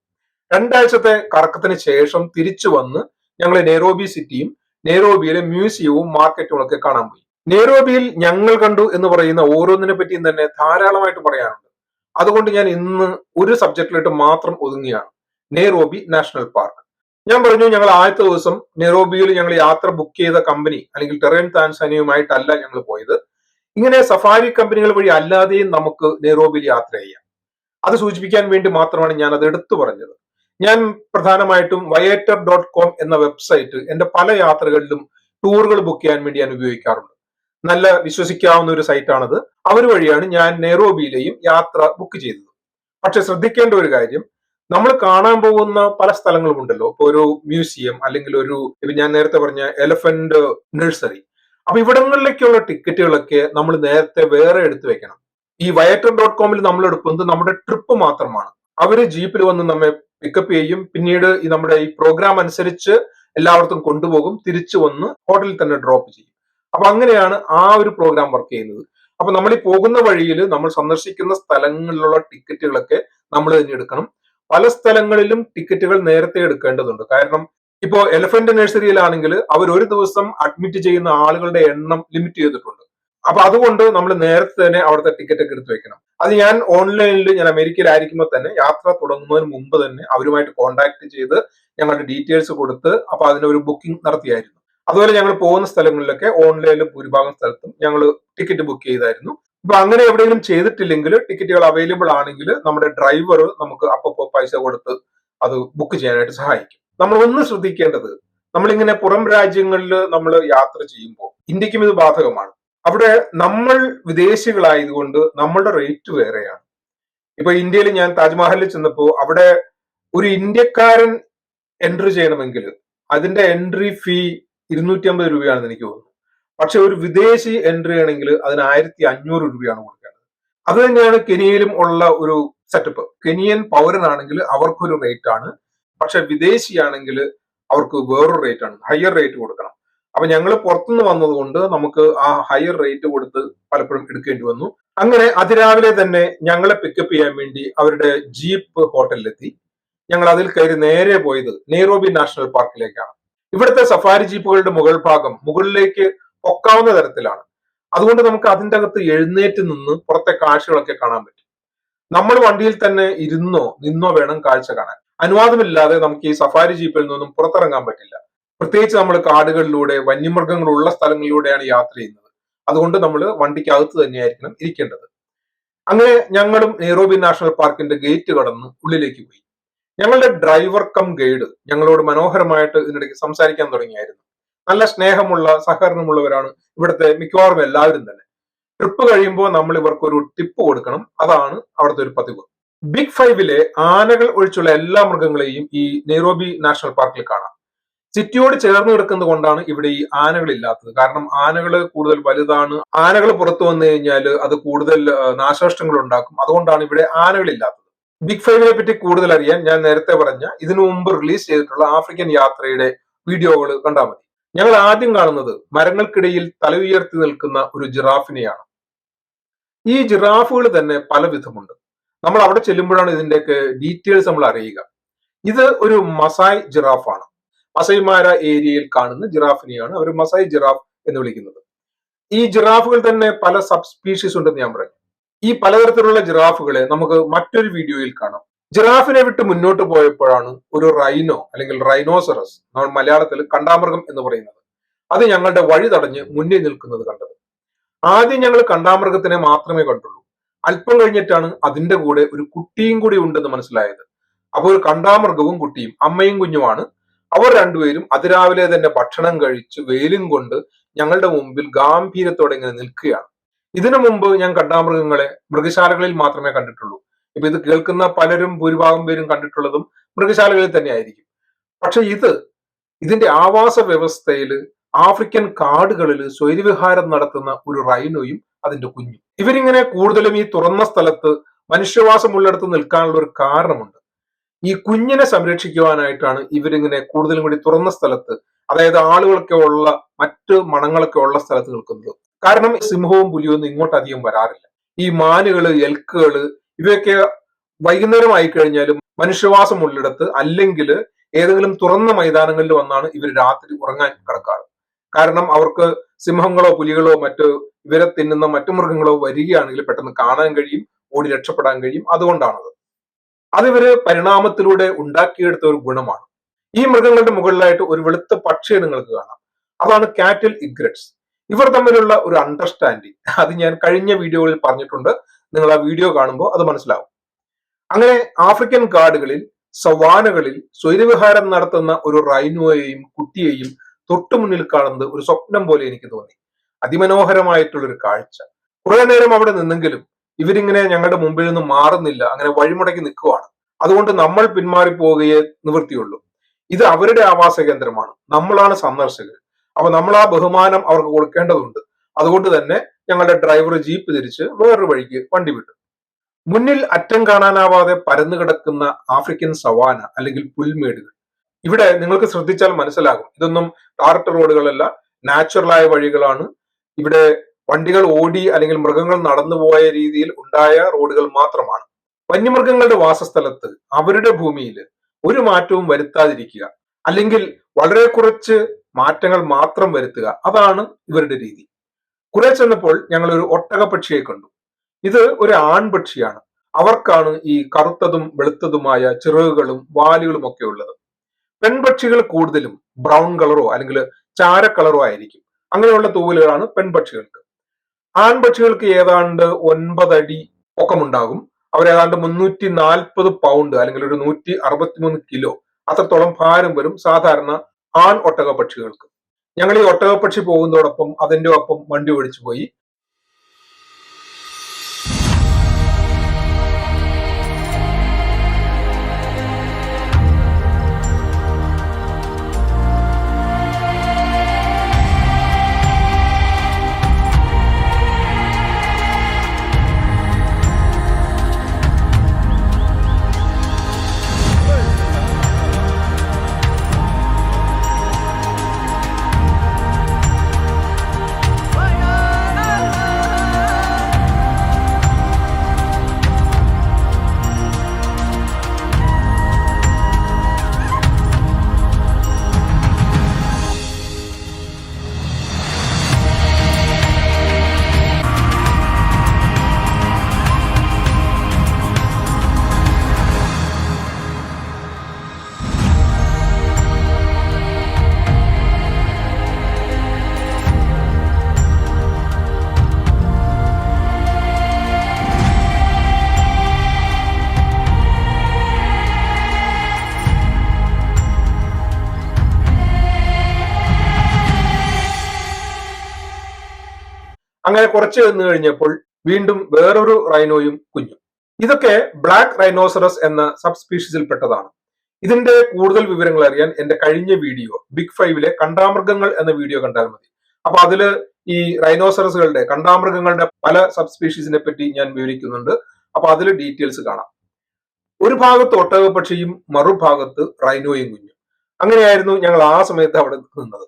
രണ്ടാഴ്ചത്തെ കറക്കത്തിന് ശേഷം തിരിച്ചു വന്ന് ഞങ്ങൾ നെയ്റോബി സിറ്റിയും നെയ്റോബിയിലെ മ്യൂസിയവും മാർക്കറ്റും ഒക്കെ കാണാൻ പോയി. നെയ്റോബിയിൽ ഞങ്ങൾ കണ്ടു എന്ന് പറയുന്ന ഓരോന്നിനെ പറ്റിയും തന്നെ ധാരാളമായിട്ട് പറയാനുണ്ട്. അതുകൊണ്ട് ഞാൻ ഇന്ന് ഒരു സബ്ജക്റ്റിലിട്ട് മാത്രം ഒതുങ്ങിയാണ്. നെയ്റോബി നാഷണൽ പാർക്ക് ഞാൻ പറഞ്ഞു ഞങ്ങൾ ആദ്യത്തെ ദിവസം നെയ്റോബിയിൽ ഞങ്ങൾ യാത്ര ബുക്ക് ചെയ്ത കമ്പനി അല്ലെങ്കിൽ ടെറൻ താൻസാനിയുമായിട്ടല്ല ഞങ്ങൾ പോയത്. ഇങ്ങനെ സഫാരി കമ്പനികൾ വഴി അല്ലാതെയും നമുക്ക് നെയ്റോബിയിൽ യാത്ര ചെയ്യാം. അത് സൂചിപ്പിക്കാൻ വേണ്ടി മാത്രമാണ് ഞാൻ അത് എടുത്തു പറഞ്ഞത്. ഞാൻ പ്രധാനമായിട്ടും വയേറ്റർ ഡോട്ട് കോം എന്ന വെബ്സൈറ്റ് എന്റെ പല യാത്രകളിലും ടൂറുകൾ ബുക്ക് ചെയ്യാൻ വേണ്ടി ഞാൻ ഉപയോഗിക്കാറുണ്ട്. നല്ല വിശ്വസിക്കാവുന്ന ഒരു സൈറ്റാണത് അവർ വഴിയാണ് ഞാൻ നെയ്റോബിയിലെയും യാത്ര ബുക്ക് ചെയ്തത്. പക്ഷെ ശ്രദ്ധിക്കേണ്ട ഒരു കാര്യം നമ്മൾ കാണാൻ പോകുന്ന പല സ്ഥലങ്ങളും ഉണ്ടല്ലോ ഇപ്പൊ ഒരു മ്യൂസിയം അല്ലെങ്കിൽ ഒരു ഞാൻ നേരത്തെ പറഞ്ഞ എലഫന്റ് നഴ്സറി അപ്പൊ ഇവിടങ്ങളിലേക്കുള്ള ടിക്കറ്റുകളൊക്കെ നമ്മൾ നേരത്തെ വേറെ എടുത്തു വെക്കണം. ഈ വയറ്റർ ഡോട്ട് കോമിൽ നമ്മൾ എടുക്കുന്നത് നമ്മുടെ ട്രിപ്പ് മാത്രമാണ്. അവർ ജീപ്പിൽ വന്ന് നമ്മെ പിക്കപ്പ് ചെയ്യും. പിന്നീട് ഈ നമ്മുടെ ഈ പ്രോഗ്രാം അനുസരിച്ച് എല്ലാവർക്കും കൊണ്ടുപോകും. തിരിച്ചു വന്ന് ഹോട്ടലിൽ തന്നെ ഡ്രോപ്പ് ചെയ്യും. അപ്പൊ അങ്ങനെയാണ് ആ ഒരു പ്രോഗ്രാം വർക്ക് ചെയ്യുന്നത്. അപ്പൊ നമ്മൾ ഈ പോകുന്ന വഴിയിൽ നമ്മൾ സന്ദർശിക്കുന്ന സ്ഥലങ്ങളിലുള്ള ടിക്കറ്റുകളൊക്കെ നമ്മൾ തന്നെ എടുക്കണം. പല സ്ഥലങ്ങളിലും ടിക്കറ്റുകൾ നേരത്തെ എടുക്കേണ്ടതുണ്ട്. കാരണം ഇപ്പോൾ എലഫന്റ് നഴ്സറിയിലാണെങ്കിൽ അവർ ഒരു ദിവസം അഡ്മിറ്റ് ചെയ്യുന്ന ആളുകളുടെ എണ്ണം ലിമിറ്റ് ചെയ്തിട്ടുണ്ട്. അപ്പൊ അതുകൊണ്ട് നമ്മൾ നേരത്തെ തന്നെ അവിടുത്തെ ടിക്കറ്റ് ഒക്കെ എടുത്ത് വെക്കണം. അത് ഞാൻ ഓൺലൈനിൽ ഞാൻ അമേരിക്കയിലായിരിക്കുമ്പോൾ തന്നെ യാത്ര തുടങ്ങുന്നതിന് മുമ്പ് തന്നെ അവരുമായിട്ട് കോൺടാക്ട് ചെയ്ത് ഞങ്ങളുടെ ഡീറ്റെയിൽസ് കൊടുത്ത് അപ്പൊ അതിനൊരു ബുക്കിംഗ് നടത്തിയായിരുന്നു. അതുപോലെ ഞങ്ങൾ പോകുന്ന സ്ഥലങ്ങളിലൊക്കെ ഓൺലൈനിൽ ഭൂരിഭാഗം സ്ഥലത്തും ഞങ്ങൾ ടിക്കറ്റ് ബുക്ക് ചെയ്തായിരുന്നു. അപ്പൊ അങ്ങനെ എവിടെയെങ്കിലും ചെയ്തിട്ടില്ലെങ്കിൽ ടിക്കറ്റുകൾ അവൈലബിൾ ആണെങ്കിൽ നമ്മുടെ ഡ്രൈവർ നമുക്ക് അപ്പപ്പോ പൈസ കൊടുത്ത് അത് ബുക്ക് ചെയ്യാനായിട്ട് സഹായിക്കും. നമ്മൾ ഒന്ന് ശ്രദ്ധിക്കേണ്ടത് നമ്മളിങ്ങനെ പുറം രാജ്യങ്ങളിൽ നമ്മൾ യാത്ര ചെയ്യുമ്പോൾ ഇന്ത്യക്കും ഇത് ബാധകമാണ്. അവിടെ നമ്മൾ വിദേശികളായതുകൊണ്ട് നമ്മളുടെ റേറ്റ് വേറെയാണ്. ഇപ്പൊ ഇന്ത്യയിൽ ഞാൻ താജ്മഹലിൽ ചെന്നപ്പോൾ അവിടെ ഒരു ഇന്ത്യക്കാരൻ എൻട്രി ചെയ്യണമെങ്കിൽ അതിന്റെ എൻട്രി ഫീ ഇരുന്നൂറ്റി അമ്പത് രൂപയാണെന്ന് എനിക്ക് തോന്നുന്നു പക്ഷെ ഒരു വിദേശി എൻട്രി ആണെങ്കിൽ അതിന് ആയിരത്തി അഞ്ഞൂറ് രൂപയാണ് കൊടുക്കേണ്ടത്. അത് തന്നെയാണ് കെനിയയിലും ഉള്ള ഒരു സെറ്റപ്പ് കെനിയൻ പൗരനാണെങ്കിൽ അവർക്കൊരു റേറ്റ് ആണ്. പക്ഷെ വിദേശിയാണെങ്കിൽ അവർക്ക് വേറൊരു റേറ്റ് ആണ്. ഹയർ റേറ്റ് കൊടുക്കണം. അപ്പൊ ഞങ്ങൾ പുറത്തുനിന്ന് വന്നതുകൊണ്ട് നമുക്ക് ആ ഹയർ റേറ്റ് കൊടുത്ത് പലപ്പോഴും എടുക്കേണ്ടി വന്നു. അങ്ങനെ അതിരാവിലെ തന്നെ ഞങ്ങളെ പിക്കപ്പ് ചെയ്യാൻ വേണ്ടി അവരുടെ ജീപ്പ് ഹോട്ടലിലെത്തി ഞങ്ങൾ അതിൽ കയറി നേരെ പോയത് നെയ്റോബി നാഷണൽ പാർക്കിലേക്കാണ് ഇവിടുത്തെ സഫാരി ജീപ്പുകളുടെ മുകൾ ഭാഗം മുകളിലേക്ക് പൊക്കാവുന്ന തരത്തിലാണ്. അതുകൊണ്ട് നമുക്ക് അതിന്റെ അകത്ത് എഴുന്നേറ്റ് നിന്ന് പുറത്തെ കാഴ്ചകളൊക്കെ കാണാൻ പറ്റും. നമ്മൾ വണ്ടിയിൽ തന്നെ ഇരുന്നോ നിന്നോ വേണം കാഴ്ച കാണാൻ. അനുവാദമില്ലാതെ നമുക്ക് ഈ സഫാരി ജീപ്പിൽ നിന്നും പുറത്തിറങ്ങാൻ പറ്റില്ല. പ്രത്യേകിച്ച് നമ്മൾ കാടുകളിലൂടെ വന്യമൃഗങ്ങളുള്ള സ്ഥലങ്ങളിലൂടെയാണ് യാത്ര ചെയ്യുന്നത്. അതുകൊണ്ട് നമ്മൾ വണ്ടിക്കകത്ത് തന്നെയായിരിക്കണം ഇരിക്കേണ്ടത്. അങ്ങനെ ഞങ്ങളും നെയ്റോബി നാഷണൽ പാർക്കിന്റെ ഗേറ്റ് കടന്ന് ഉള്ളിലേക്ക് പോയി. ഞങ്ങളുടെ ഡ്രൈവർ കം ഗൈഡ് ഞങ്ങളോട് മനോഹരമായിട്ട് ഇതിനിടയ്ക്ക് സംസാരിക്കാൻ തുടങ്ങിയായിരുന്നു. നല്ല സ്നേഹമുള്ള സഹകരണമുള്ളവരാണ് ഇവിടുത്തെ മിക്കവാറും എല്ലാവരും തന്നെ. ട്രിപ്പ് കഴിയുമ്പോൾ നമ്മൾ ഇവർക്ക് ഒരു ടിപ്പ് കൊടുക്കണം. അതാണ് അവിടുത്തെ ഒരു പതിവ്. ബിഗ് ഫൈവിലെ ആനകൾ ഒഴിച്ചുള്ള എല്ലാ മൃഗങ്ങളെയും ഈ നെയ്റോബി നാഷണൽ പാർക്കിൽ കാണാം. സിറ്റിയോട് ചേർന്ന് കിടക്കുന്നത് കൊണ്ടാണ് ഇവിടെ ഈ ആനകൾ ഇല്ലാത്തത്. കാരണം ആനകൾ കൂടുതൽ വലുതാണ്. ആനകൾ പുറത്തു വന്നു കഴിഞ്ഞാൽ അത് കൂടുതൽ നാശനഷ്ടങ്ങൾ ഉണ്ടാക്കും. അതുകൊണ്ടാണ് ഇവിടെ ആനകൾ ഇല്ലാത്തത്. ബിഗ് ഫൈവിനെ പറ്റി കൂടുതൽ അറിയാൻ ഞാൻ നേരത്തെ പറഞ്ഞ ഇതിനു മുമ്പ് റിലീസ് ചെയ്തിട്ടുള്ള ആഫ്രിക്കൻ യാത്രയുടെ വീഡിയോകൾ കണ്ടാൽ മതി. ഞങ്ങൾ ആദ്യം കാണുന്നത് മരങ്ങൾക്കിടയിൽ തല ഉയർത്തി നിൽക്കുന്ന ഒരു ജിറാഫിനെയാണ്. ഈ ജിറാഫുകൾ തന്നെ പല വിധമുണ്ട് നമ്മൾ അവിടെ ചെല്ലുമ്പോഴാണ് ഇതിന്റെയൊക്കെ ഡീറ്റെയിൽസ് നമ്മൾ അറിയുക. ഇത് ഒരു മസായ് ജിറാഫാണ്. മസൈമാര ഏരിയയിൽ കാണുന്ന ജിറാഫിനെയാണ് അവർ മസായ് ജിറാഫ് എന്ന് വിളിക്കുന്നത്. ഈ ജിറാഫുകൾ തന്നെ പല സബ് സ്പീഷീസ് ഉണ്ടെന്ന് ഞാൻ പറഞ്ഞു. ഈ പലതരത്തിലുള്ള ജിറാഫുകളെ നമുക്ക് മറ്റൊരു വീഡിയോയിൽ കാണാം. ജിറാഫിനെ വിട്ട് മുന്നോട്ട് പോയപ്പോഴാണ് ഒരു റൈനോ അല്ലെങ്കിൽ റൈനോസറസ് നമ്മൾ മലയാളത്തിൽ കണ്ടാമൃഗം എന്ന് പറയുന്നത് അത് ഞങ്ങളുടെ വഴി തടഞ്ഞ് മുന്നിൽ നിൽക്കുന്നത് കണ്ടത്. ആദ്യം ഞങ്ങൾ കണ്ടാമൃഗത്തിനെ മാത്രമേ കണ്ടുള്ളൂ. അല്പം കഴിഞ്ഞിട്ടാണ് അതിന്റെ കൂടെ ഒരു കുട്ടിയും കൂടി ഉണ്ടെന്ന് മനസ്സിലായത്. അപ്പോൾ കണ്ടാമൃഗവും കുട്ടിയും അമ്മയും കുഞ്ഞുമാണ്. അവർ രണ്ടുപേരും അതിരാവിലെ തന്നെ ഭക്ഷണം കഴിച്ച് വെയിലും കൊണ്ട് ഞങ്ങളുടെ മുമ്പിൽ ഗാംഭീര്യത്തോടെ ഇങ്ങനെ നിൽക്കുകയാണ്. ഇതിനു മുമ്പ് ഞാൻ കണ്ടാമൃഗങ്ങളെ മൃഗശാലകളിൽ മാത്രമേ കണ്ടിട്ടുള്ളൂ. ഇപ്പൊ ഇത് കേൾക്കുന്ന പലരും ഭൂരിഭാഗം പേരും കണ്ടിട്ടുള്ളതും മൃഗശാലകളിൽ തന്നെ ആയിരിക്കും പക്ഷെ ഇത് ഇതിന്റെ ആവാസ വ്യവസ്ഥയിൽ ആഫ്രിക്കൻ കാടുകളിൽ സ്വൈര്യവിഹാരം നടത്തുന്ന ഒരു റൈനോയും അതിന്റെ കുഞ്ഞും. ഇവരിങ്ങനെ കൂടുതലും ഈ തുറന്ന സ്ഥലത്ത് മനുഷ്യവാസമുള്ളിടത്ത് നിൽക്കാനുള്ള ഒരു കാരണമുണ്ട്. ഈ കുഞ്ഞിനെ സംരക്ഷിക്കുവാനായിട്ടാണ് ഇവരിങ്ങനെ കൂടുതലും കൂടി തുറന്ന സ്ഥലത്ത് അതായത് ആളുകളൊക്കെ ഉള്ള മറ്റ് മണങ്ങളൊക്കെ ഉള്ള സ്ഥലത്ത് നിൽക്കുന്നത്. കാരണം സിംഹവും പുലിയും ഒന്നും ഇങ്ങോട്ട് വരാറില്ല. ഈ മാനുകൾ എൽക്കുകൾ ഇവയൊക്കെ വൈകുന്നേരം ആയി കഴിഞ്ഞാലും മനുഷ്യവാസം ഉള്ളിടത്ത് അല്ലെങ്കിൽ ഏതെങ്കിലും തുറന്ന മൈതാനങ്ങളിൽ വന്നാണ് ഇവർ രാത്രി ഉറങ്ങാൻ കിടക്കാറ്. കാരണം അവർക്ക് സിംഹങ്ങളോ പുലികളോ മറ്റ് ഇവരെ തിന്നുന്ന മറ്റു മൃഗങ്ങളോ വരികയാണെങ്കിൽ പെട്ടെന്ന് കാണാൻ കഴിയും ഓടി രക്ഷപ്പെടാൻ കഴിയും. അതുകൊണ്ടാണത്. അതിവര് പരിണാമത്തിലൂടെ ഉണ്ടാക്കിയെടുത്ത ഒരു ഗുണമാണ്. ഈ മൃഗങ്ങളുടെ മുകളിലായിട്ട് ഒരു വെളുത്ത പക്ഷിയെ നിങ്ങൾക്ക് കാണാം. അതാണ് കാറ്റിൽ ഇഗ്രറ്റ്സ്. ഇവർ തമ്മിലുള്ള ഒരു അണ്ടർസ്റ്റാൻഡിങ് അത് ഞാൻ കഴിഞ്ഞ വീഡിയോയിൽ പറഞ്ഞിട്ടുണ്ട്. നിങ്ങൾ ആ വീഡിയോ കാണുമ്പോൾ അത് മനസ്സിലാവും. അങ്ങനെ ആഫ്രിക്കൻ കാടുകളിൽ സവാനകളിൽ സ്വൈരവിഹാരം നടത്തുന്ന ഒരു റൈനോയെയും കുട്ടിയെയും തൊട്ടു മുന്നിൽ കാണുന്നത് ഒരു സ്വപ്നം പോലെ എനിക്ക് തോന്നി. അതിമനോഹരമായിട്ടുള്ള ഒരു കാഴ്ച. കുറെ നേരം അവിടെ നിന്നെങ്കിലും ഇവരിങ്ങനെ ഞങ്ങളുടെ മുമ്പിൽ നിന്ന് മാറുന്നില്ല അങ്ങനെ വഴിമുടക്കി നിൽക്കുവാണ്. അതുകൊണ്ട് നമ്മൾ പിന്മാറി നിവൃത്തിയുള്ളൂ. ഇത് അവരുടെ ആവാസ കേന്ദ്രമാണ് നമ്മളാണ് സന്ദർശകർ. അപ്പൊ നമ്മൾ ആ ബഹുമാനം അവർക്ക് കൊടുക്കേണ്ടതുണ്ട്. അതുകൊണ്ട് തന്നെ ഞങ്ങളുടെ ഡ്രൈവർ ജീപ്പ് തിരിച്ച് വേറൊരു വഴിക്ക് വണ്ടി വിട്ടു. മുന്നിൽ അറ്റം കാണാനാവാതെ പരന്നു കിടക്കുന്ന ആഫ്രിക്കൻ സവാന അല്ലെങ്കിൽ പുൽമേടുകൾ. ഇവിടെ നിങ്ങൾക്ക് ശ്രദ്ധിച്ചാൽ മനസ്സിലാകും. ഇതൊന്നും ടാർട്ട് റോഡുകളല്ല നാച്ചുറലായ വഴികളാണ്. ഇവിടെ വണ്ടികൾ ഓടി അല്ലെങ്കിൽ മൃഗങ്ങൾ നടന്നുപോയ രീതിയിൽ ഉണ്ടായ റോഡുകൾ മാത്രമാണ്. വന്യമൃഗങ്ങളുടെ വാസസ്ഥലത്ത് അവരുടെ ഭൂമിയിൽ ഒരു മാറ്റവും വരുത്താതിരിക്കുക. അല്ലെങ്കിൽ വളരെ കുറച്ച് മാറ്റങ്ങൾ മാത്രം വരുത്തുക. അതാണ് ഇവരുടെ രീതി. കുറെ ചെന്നപ്പോൾ ഞങ്ങൾ ഒരു ഒട്ടകപ്പക്ഷിയെ കണ്ടു. ഇത് ഒരു ആൺപക്ഷിയാണ് അവർക്കാണ് ഈ കറുത്തതും വെളുത്തതുമായ ചിറകുകളും വാലുകളും ഒക്കെ ഉള്ളത്. പെൺപക്ഷികൾ കൂടുതലും ബ്രൗൺ കളറോ അല്ലെങ്കിൽ ചാര കളറോ ആയിരിക്കും. അങ്ങനെയുള്ള തൂവലുകളാണ് പെൺപക്ഷികൾക്ക് ആൺപക്ഷികൾക്ക് ഏതാണ്ട് ഒൻപതടി പൊക്കമുണ്ടാകും. അവർ ഏതാണ്ട് മുന്നൂറ്റി നാൽപ്പത് പൗണ്ട് അല്ലെങ്കിൽ ഒരു നൂറ്റി അറുപത്തിമൂന്ന് കിലോ അത്രത്തോളം ഭാരം വരും സാധാരണ ആൺ ഒട്ടക പക്ഷികൾക്ക് ഞങ്ങൾ ഈ ഒട്ടകപക്ഷി പോകുന്നതോടൊപ്പം അതിന്റെ ഒപ്പം വണ്ടി ഓടിച്ചു പോയി. അങ്ങനെ കുറച്ച് നിന്ന് കഴിഞ്ഞപ്പോൾ വീണ്ടും വേറൊരു റൈനോയും കുഞ്ഞു. ഇതൊക്കെ ബ്ലാക്ക് റൈനോസറസ് എന്ന സബ് സ്പീഷീസിൽ പെട്ടതാണ് ഇതിന്റെ കൂടുതൽ വിവരങ്ങൾ അറിയാൻ എന്റെ കഴിഞ്ഞ വീഡിയോ ബിഗ് ഫൈവിലെ കണ്ടാമൃഗങ്ങൾ എന്ന വീഡിയോ കണ്ടാൽ മതി. അപ്പൊ അതിൽ ഈ റൈനോസറസുകളുടെ കണ്ടാമൃഗങ്ങളുടെ പല സബ് സ്പീഷീസിനെ പറ്റി ഞാൻ വിവരിക്കുന്നുണ്ട്. അപ്പൊ അതിൽ ഡീറ്റെയിൽസ് കാണാം. ഒരു ഭാഗത്ത് ഒട്ടകപ്പക്ഷിയും മറുഭാഗത്ത് റൈനോയും കുഞ്ഞു. അങ്ങനെയായിരുന്നു ഞങ്ങൾ ആ സമയത്ത് അവിടെ നിന്നത്.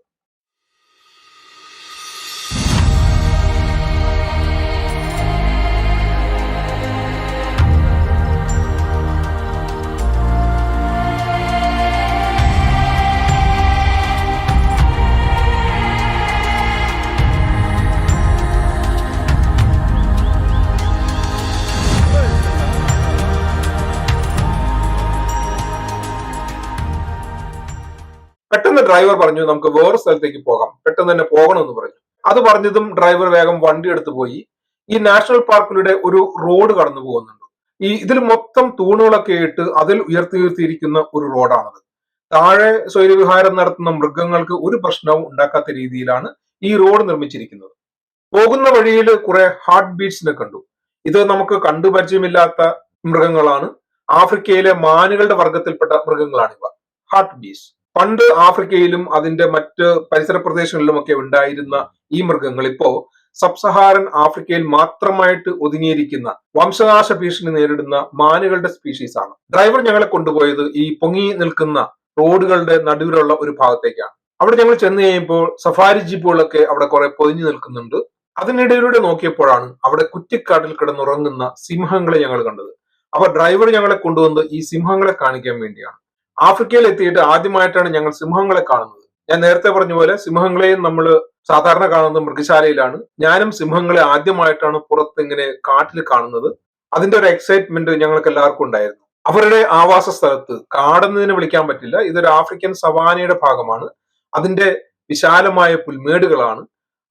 പെട്ടെന്ന് ഡ്രൈവർ പറഞ്ഞു നമുക്ക് വേറെ സ്ഥലത്തേക്ക് പോകാം. പെട്ടെന്ന് തന്നെ പോകണമെന്ന് പറഞ്ഞു. അത് പറഞ്ഞതും ഡ്രൈവർ വേഗം വണ്ടി എടുത്തു പോയി. ഈ നാഷണൽ പാർക്കിലൂടെ ഒരു റോഡ് കടന്നു പോകുന്നുണ്ട്. ഈ ഇതിൽ മൊത്തം തൂണുകളൊക്കെ ഇട്ട് അതിൽ ഉയർത്തി ഉയർത്തിയിരിക്കുന്ന ഒരു റോഡാണത് താഴെ സ്വൈരവിഹാരം നടത്തുന്ന മൃഗങ്ങൾക്ക് ഒരു പ്രശ്നവും ഉണ്ടാക്കാത്ത രീതിയിലാണ് ഈ റോഡ് നിർമ്മിച്ചിരിക്കുന്നത്. പോകുന്ന വഴിയിൽ കുറെ ഹാർട്ട് ബീറ്റ്സിനെ കണ്ടു. ഇത് നമുക്ക് കണ്ടു പരിചയമില്ലാത്ത മൃഗങ്ങളാണ്. ആഫ്രിക്കയിലെ മാനുകളുടെ വർഗത്തിൽപ്പെട്ട മൃഗങ്ങളാണിവ ഹാർട്ട് ബീസ് പണ്ട് ആഫ്രിക്കയിലും അതിന്റെ മറ്റ് പരിസര പ്രദേശങ്ങളിലും ഒക്കെ ഉണ്ടായിരുന്ന ഈ മൃഗങ്ങൾ ഇപ്പോ സബ്സഹാരൻ ആഫ്രിക്കയിൽ മാത്രമായിട്ട് ഒതുങ്ങിയിരിക്കുന്ന വംശനാശ ഭീഷണി നേരിടുന്ന മാനുകളുടെ സ്പീഷീസ് ആണ്. ഡ്രൈവർ ഞങ്ങളെ കൊണ്ടുപോയത് ഈ പൊങ്ങി നിൽക്കുന്ന റോഡുകളുടെ നടുവിലുള്ള ഒരു ഭാഗത്തേക്കാണ്. അവിടെ ഞങ്ങൾ ചെന്ന് കഴിയുമ്പോൾ സഫാരി ജീപ്പുകളൊക്കെ അവിടെ കുറെ പൊതിഞ്ഞു നിൽക്കുന്നുണ്ട്. അതിനിടയിലൂടെ നോക്കിയപ്പോഴാണ് അവിടെ കുറ്റിക്കാട്ടിൽ കിടന്നുറങ്ങുന്ന സിംഹങ്ങളെ ഞങ്ങൾ കണ്ടത്. അപ്പൊ ഡ്രൈവർ ഞങ്ങളെ കൊണ്ടുവന്ന് ഈ സിംഹങ്ങളെ കാണിക്കാൻ വേണ്ടിയാണ്. ആഫ്രിക്കയിൽ എത്തിയിട്ട് ആദ്യമായിട്ടാണ് ഞങ്ങൾ സിംഹങ്ങളെ കാണുന്നത്. ഞാൻ നേരത്തെ പറഞ്ഞ പോലെ സിംഹങ്ങളെയും നമ്മൾ സാധാരണ കാണുന്നത് മൃഗശാലയിലാണ്. ഞാനും സിംഹങ്ങളെ ആദ്യമായിട്ടാണ് പുറത്ത് ഇങ്ങനെ കാട്ടിൽ കാണുന്നത്. അതിന്റെ ഒരു എക്സൈറ്റ്മെന്റ് ഞങ്ങൾക്ക് എല്ലാവർക്കും ഉണ്ടായിരുന്നു. അവരുടെ ആവാസ സ്ഥലത്ത് കാടെന്നതിന് വിളിക്കാൻ പറ്റില്ല. ഇതൊരു ആഫ്രിക്കൻ സവാനയുടെ ഭാഗമാണ്. അതിന്റെ വിശാലമായ പുൽമേടുകളാണ്.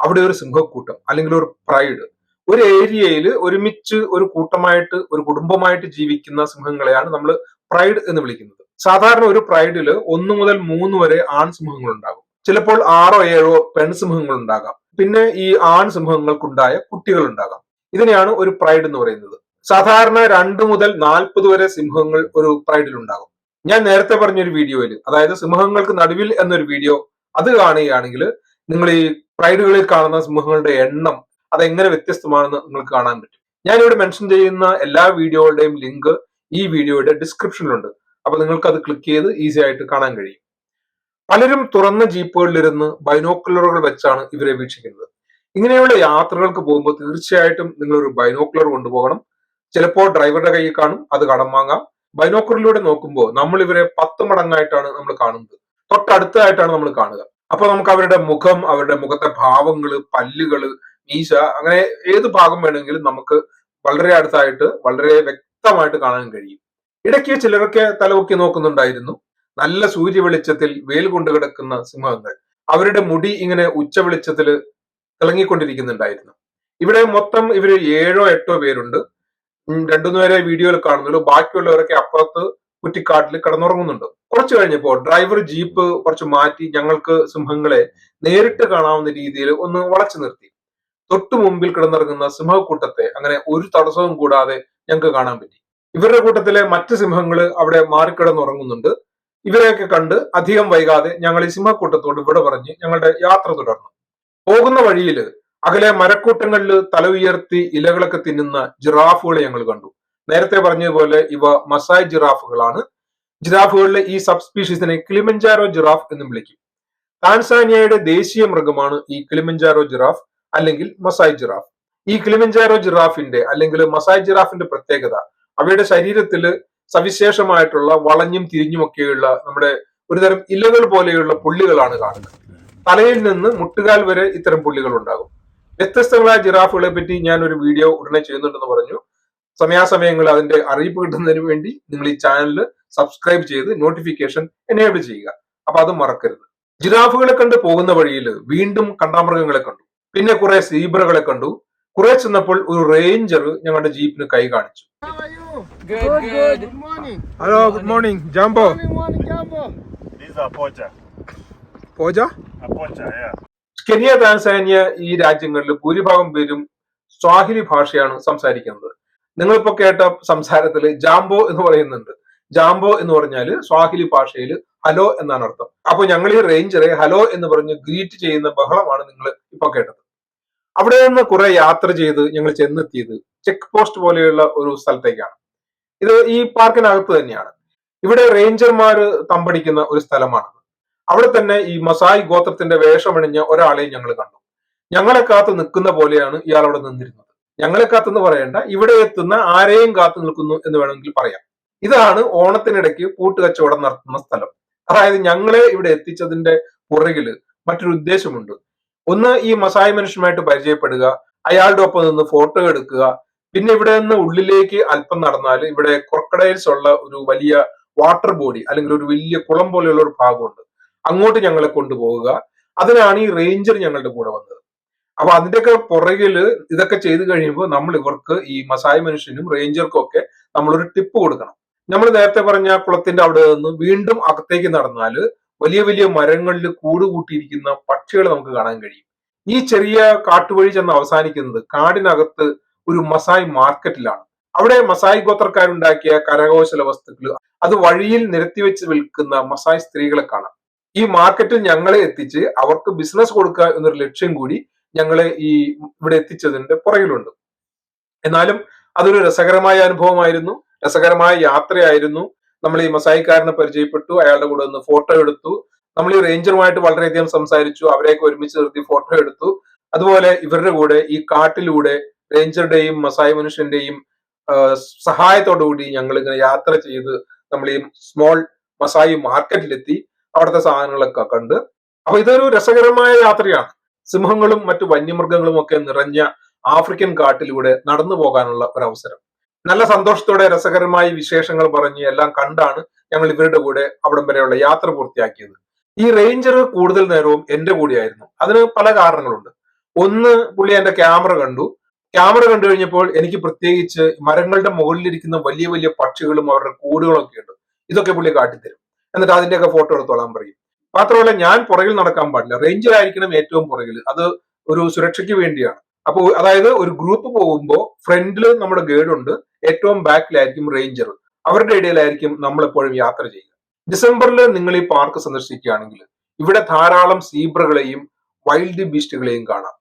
അവിടെ ഒരു സിംഹക്കൂട്ടം അല്ലെങ്കിൽ ഒരു പ്രൈഡ് ഒരു ഏരിയയിൽ ഒരുമിച്ച് ഒരു കൂട്ടമായിട്ട് ഒരു കുടുംബമായിട്ട് ജീവിക്കുന്ന സിംഹങ്ങളെയാണ് നമ്മൾ പ്രൈഡ് എന്ന് വിളിക്കുന്നത്. സാധാരണ ഒരു പ്രൈഡിൽ ഒന്ന് മുതൽ മൂന്ന് വരെ ആൺ സിംഹങ്ങൾ ഉണ്ടാകും ചിലപ്പോൾ ആറോ ഏഴോ പെൺസിംഹങ്ങൾ ഉണ്ടാകാം പിന്നെ ഈ ആൺ സിംഹങ്ങൾക്കുണ്ടായ കുട്ടികൾ ഉണ്ടാകാം ഇതിനെയാണ് ഒരു പ്രൈഡ് എന്ന് പറയുന്നത്. സാധാരണ രണ്ട് മുതൽ നാൽപ്പത് വരെ സിംഹങ്ങൾ ഒരു പ്രൈഡിൽ ഉണ്ടാകും. ഞാൻ നേരത്തെ പറഞ്ഞൊരു വീഡിയോയിൽ അതായത് സിംഹങ്ങൾക്ക് നടുവിൽ എന്നൊരു വീഡിയോ അത് കാണുകയാണെങ്കിൽ നിങ്ങൾ ഈ പ്രൈഡുകളിൽ കാണുന്ന സിംഹങ്ങളുടെ എണ്ണം അതെങ്ങനെ വ്യത്യസ്തമാണെന്ന് നിങ്ങൾക്ക് കാണാൻ പറ്റും. ഞാനിവിടെ മെൻഷൻ ചെയ്യുന്ന എല്ലാ വീഡിയോകളുടെയും ലിങ്ക് ഈ വീഡിയോയുടെ ഡിസ്ക്രിപ്ഷനിലുണ്ട് അപ്പൊ നിങ്ങൾക്ക് അത് ക്ലിക്ക് ചെയ്ത് ഈസി ആയിട്ട് കാണാൻ കഴിയും. പലരും തുറന്ന ജീപ്പുകളിലിരുന്ന് ബൈനോക്കുലറുകൾ വെച്ചാണ് ഇവരെ വീക്ഷിക്കുന്നത്. ഇങ്ങനെയുള്ള യാത്രകൾക്ക് പോകുമ്പോൾ തീർച്ചയായിട്ടും നിങ്ങൾ ഒരു ബൈനോക്കുലർ കൊണ്ടുപോകണം. ചിലപ്പോൾ ഡ്രൈവറുടെ കയ്യിൽ കാണും അത് കടം വാങ്ങാം. ബൈനോക്കുലറിലൂടെ നോക്കുമ്പോൾ നമ്മൾ ഇവരെ പത്ത് മടങ്ങായിട്ടാണ് നമ്മൾ കാണുന്നത്. തൊട്ടടുത്തായിട്ടാണ് നമ്മൾ കാണുക. അപ്പൊ നമുക്ക് അവരുടെ മുഖം അവരുടെ മുഖത്തെ ഭാവങ്ങൾ പല്ലുകൾ മീശ അങ്ങനെ ഏത് ഭാഗം വേണമെങ്കിലും നമുക്ക് വളരെ അടുത്തായിട്ട് വളരെ വ്യക്തമായിട്ട് കാണാൻ കഴിയും. ഇടയ്ക്ക് ചിലരൊക്കെ തലപൊക്കി നോക്കുന്നുണ്ടായിരുന്നു. നല്ല സൂര്യ വെളിച്ചത്തിൽ വെയിൽ കൊണ്ട് കിടക്കുന്ന സിംഹങ്ങൾ. അവരുടെ മുടി ഇങ്ങനെ ഉച്ച വെളിച്ചത്തിൽ തിളങ്ങിക്കൊണ്ടിരിക്കുന്നുണ്ടായിരുന്നു. ഇവിടെ മൊത്തം ഇവർ ഏഴോ എട്ടോ പേരുണ്ട്. രണ്ടു പേരെ വീഡിയോയിൽ കാണുന്നുള്ളൂ. ബാക്കിയുള്ളവരൊക്കെ അപ്പുറത്ത് കുറ്റിക്കാട്ടിൽ കിടന്നുറങ്ങുന്നുണ്ട്. കുറച്ചു കഴിഞ്ഞപ്പോൾ ഡ്രൈവർ ജീപ്പ് കുറച്ച് മാറ്റി ഞങ്ങൾക്ക് സിംഹങ്ങളെ നേരിട്ട് കാണാവുന്ന രീതിയിൽ ഒന്ന് വളച്ചു നിർത്തി. തൊട്ടു മുമ്പിൽ കിടന്നിറങ്ങുന്ന സിംഹക്കൂട്ടത്തെ അങ്ങനെ ഒരു തടസ്സവും കൂടാതെ ഞങ്ങൾക്ക് കാണാൻ പറ്റി. ഇവരുടെ കൂട്ടത്തിലെ മറ്റ് സിംഹങ്ങൾ അവിടെ മാറിക്കിടന്നുറങ്ങുന്നുണ്ട്. ഇവരെയൊക്കെ കണ്ട് അധികം വൈകാതെ ഞങ്ങൾ ഈ സിംഹക്കൂട്ടത്തോട് ഇവിടെ പറഞ്ഞ് ഞങ്ങളുടെ യാത്ര തുടർന്നു. പോകുന്ന വഴിയിൽ അകലെ മരക്കൂട്ടങ്ങളിൽ തല ഉയർത്തി ഇലകളൊക്കെ തിന്നുന്ന ജിറാഫുകളെ ഞങ്ങൾ കണ്ടു. നേരത്തെ പറഞ്ഞതുപോലെ ഇവ മസായ് ജിറാഫുകളാണ്. ജിറാഫുകളിലെ ഈ സബ് സ്പീഷീസിനെ കിളിമഞ്ചാരോ ജിറാഫ് എന്നും വിളിക്കും. താൻസാനിയയുടെ ദേശീയ മൃഗമാണ് ഈ കിളിമഞ്ചാരോ ജിറാഫ് അല്ലെങ്കിൽ മസായ് ജിറാഫ്. ഈ കിളിമഞ്ചാരോ ജിറാഫിന്റെ അല്ലെങ്കിൽ മസായ് ജിറാഫിന്റെ പ്രത്യേകത അവയുടെ ശരീരത്തിൽ സവിശേഷമായിട്ടുള്ള വളഞ്ഞും തിരിഞ്ഞുമൊക്കെയുള്ള നമ്മുടെ ഒരുതരം ഇലകൾ പോലെയുള്ള പുള്ളികളാണ് കാണുന്നത്. തലയിൽ നിന്ന് മുട്ടുകാൽ വരെ ഇത്തരം പുള്ളികൾ ഉണ്ടാകും വ്യത്യസ്തങ്ങളായ ജിറാഫുകളെ പറ്റി ഞാൻ ഒരു വീഡിയോ ഉടനെ ചെയ്യുന്നുണ്ടെന്ന് പറഞ്ഞു. സമയാസമയങ്ങളിൽ അതിന്റെ അറിയിപ്പ് കിട്ടുന്നതിന് വേണ്ടി നിങ്ങൾ ഈ ചാനൽ സബ്സ്ക്രൈബ് ചെയ്ത് നോട്ടിഫിക്കേഷൻ എനേബിൾ ചെയ്യുക. അപ്പൊ അത് മറക്കരുത്. ജിറാഫുകളെ കണ്ട് പോകുന്ന വഴിയിൽ വീണ്ടും കണ്ടാമൃഗങ്ങളെ കണ്ടു. പിന്നെ കുറെ സീബ്രകളെ കണ്ടു. കുറെ ചെന്നപ്പോൾ ഒരു റേഞ്ചർ ഞങ്ങളുടെ ജീപ്പിന് കൈ കാണിച്ചു? Good, good. good. Good morning. Hello good morning Good Morning, morning, Jambo. These are pocha. പോജ A pocha, yeah. Kenya Tanzania ഈ രാജ്യങ്ങളിൽ ഭൂരിഭാഗം പേരും സ്വാഹിലി ഭാഷയാണ് സംസാരിക്കുന്നത് നിങ്ങളിപ്പോ കേട്ട സംസാരത്തിൽ ജാംബോ എന്ന് പറയുന്നുണ്ട് ജാംബോ എന്ന് പറഞ്ഞാൽ സ്വാഹിലി ഭാഷയിൽ ഹലോ എന്നാണ് അർത്ഥം അപ്പൊ ഞങ്ങൾ ഈ റേഞ്ചറെ ഹലോ എന്ന് പറഞ്ഞ് ഗ്രീറ്റ് ചെയ്യുന്ന ബഹളമാണ് നിങ്ങൾ ഇപ്പൊ കേട്ടത് അവിടെ നിന്ന് കുറെ യാത്ര ചെയ്ത് ഞങ്ങൾ ചെന്നെത്തിയത് ചെക്ക് പോസ്റ്റ് പോലെയുള്ള ഒരു സ്ഥലത്തേക്കാണ് ഇത് ഈ പാർക്കിനകത്ത് തന്നെയാണ്. ഇവിടെ റേഞ്ചർമാർ തമ്പടിക്കുന്ന ഒരു സ്ഥലമാണ് അവിടെ തന്നെ ഈ മസായി ഗോത്രത്തിന്റെ വേഷമണിഞ്ഞ ഒരാളെ ഞങ്ങൾ കണ്ടു. ഞങ്ങളെ കാത്തു നിൽക്കുന്ന പോലെയാണ് ഇയാൾ അവിടെ നിന്നിരുന്നത്. ഞങ്ങളെ കാത്തെന്ന് പറയേണ്ട ഇവിടെ എത്തുന്ന ആരെയും കാത്തു നിൽക്കുന്നു എന്ന് വേണമെങ്കിൽ പറയാം. ഇതാണ് ഓണത്തിനിടയ്ക്ക് പൂട്ടുകച്ചവടം നടത്തുന്ന സ്ഥലം. അതായത് ഞങ്ങളെ ഇവിടെ എത്തിച്ചതിന്റെ പുറകിൽ മറ്റൊരു ഉദ്ദേശമുണ്ട്. ഒന്ന് ഈ മസായി മനുഷ്യനുമായിട്ട് പരിചയപ്പെടുക അയാളുടെ ഒപ്പം നിന്ന് ഫോട്ടോ എടുക്കുക പിന്നെ ഇവിടെ നിന്ന് ഉള്ളിലേക്ക് അല്പം നടന്നാൽ ഇവിടെ ക്രൊക്കഡൈൽസ് ഉള്ള ഒരു വലിയ വാട്ടർ ബോഡി അല്ലെങ്കിൽ ഒരു വലിയ കുളം പോലെയുള്ള ഒരു ഭാഗമുണ്ട്. അങ്ങോട്ട് ഞങ്ങളെ കൊണ്ടുപോകുക അതിനാണ് ഈ റേഞ്ചർ ഞങ്ങളുടെ കൂടെ വന്നത്. അപ്പൊ അതിന്റെയൊക്കെ പുറകിൽ ഇതൊക്കെ ചെയ്തു കഴിയുമ്പോൾ നമ്മൾ ഇവർക്ക് ഈ മസായി മനുഷ്യനും റേഞ്ചർക്കും ഒക്കെ നമ്മളൊരു ടിപ്പ് കൊടുക്കണം. നമ്മൾ നേരത്തെ പറഞ്ഞ കുളത്തിന്റെ അവിടെ നിന്ന് വീണ്ടും അകത്തേക്ക് നടന്നാൽ വലിയ വലിയ മരങ്ങളിൽ കൂട് കൂട്ടിയിരിക്കുന്ന പക്ഷികളെ നമുക്ക് കാണാൻ കഴിയും. ഈ ചെറിയ കാട്ടുവഴി ചെന്ന് അവസാനിക്കുന്നത് കാടിനകത്ത് ഒരു മസായി മാർക്കറ്റിലാണ്. അവിടെ മസായ് ഗോത്രക്കാരുണ്ടാക്കിയ കരകൗശല വസ്തുക്കൾ അത് വഴിയിൽ നിരത്തി വെച്ച് വിൽക്കുന്ന മസായ് സ്ത്രീകളെ കാണാം. ഈ മാർക്കറ്റിൽ ഞങ്ങളെ എത്തിച്ച് അവർക്ക് ബിസിനസ് കൊടുക്കുക എന്നൊരു ലക്ഷ്യം കൂടി ഞങ്ങളെ ഈ ഇവിടെ എത്തിച്ചതിന്റെ പുറകിലുണ്ട്. എന്നാലും അതൊരു രസകരമായ അനുഭവമായിരുന്നു. രസകരമായ യാത്രയായിരുന്നു. നമ്മൾ ഈ മസായിക്കാരനെ പരിചയപ്പെട്ടു. അയാളുടെ കൂടെ ഒന്ന് ഫോട്ടോ എടുത്തു. നമ്മൾ ഈ റേഞ്ചറുമായിട്ട് വളരെയധികം സംസാരിച്ചു. അവരെയൊക്കെ ഒരുമിച്ച് നിർത്തി ഫോട്ടോ എടുത്തു. അതുപോലെ ഇവരുടെ കൂടെ ഈ കാട്ടിലൂടെ റേഞ്ചറുടെയും മസായി മനുഷ്യന്റെയും സഹായത്തോടു കൂടി ഞങ്ങൾ ഇങ്ങനെ യാത്ര ചെയ്ത് നമ്മൾ ഈ സ്മോൾ മസായി മാർക്കറ്റിലെത്തി അവിടുത്തെ സാധനങ്ങളൊക്കെ കണ്ട്. അപ്പൊ ഇതൊരു രസകരമായ യാത്രയാണ്. സിംഹങ്ങളും മറ്റു വന്യമൃഗങ്ങളും ഒക്കെ നിറഞ്ഞ ആഫ്രിക്കൻ കാട്ടിലൂടെ നടന്നു പോകാനുള്ള ഒരു അവസരം നല്ല സന്തോഷത്തോടെ രസകരമായ വിശേഷങ്ങൾ പറഞ്ഞ് എല്ലാം കണ്ടാണ് ഞങ്ങൾ ഇവരുടെ കൂടെ അവിടം വരെയുള്ള യാത്ര പൂർത്തിയാക്കിയത്. ഈ റേഞ്ചർ കൂടുതൽ നേരവും എന്റെ കൂടെയായിരുന്നു. അതിന് പല കാരണങ്ങളുണ്ട്. ഒന്ന് പുള്ളി എന്റെ ക്യാമറ കണ്ടു. ക്യാമറ കണ്ടു കഴിഞ്ഞപ്പോൾ എനിക്ക് പ്രത്യേകിച്ച് മരങ്ങളുടെ മുകളിലിരിക്കുന്ന വലിയ വലിയ പക്ഷികളും അവരുടെ കൂടുകളും ഒക്കെ ഉണ്ട്. ഇതൊക്കെ പുള്ളി കാട്ടിത്തരും. എന്നിട്ട് അതിന്റെയൊക്കെ ഫോട്ടോ എടുത്തോളാൻ പറയും. മാത്രമല്ല ഞാൻ പുറകിൽ നടക്കാൻ പാടില്ല. റേഞ്ചിൽ ആയിരിക്കണം ഏറ്റവും പുറകിൽ. അത് ഒരു സുരക്ഷയ്ക്ക് വേണ്ടിയാണ്. അപ്പോൾ അതായത് ഒരു ഗ്രൂപ്പ് പോകുമ്പോൾ ഫ്രണ്ടിൽ നമ്മുടെ ഗൈഡ് ഉണ്ട് ഏറ്റവും ബാക്കിലായിരിക്കും റേഞ്ചർ അവരുടെ ഇടയിലായിരിക്കും നമ്മൾ എപ്പോഴും യാത്ര ചെയ്യുക. ഡിസംബറിൽ നിങ്ങൾ ഈ പാർക്ക് സന്ദർശിക്കുകയാണെങ്കിൽ ഇവിടെ ധാരാളം സീബ്രകളെയും വൈൽഡ് ബീസ്റ്റുകളെയും കാണാം.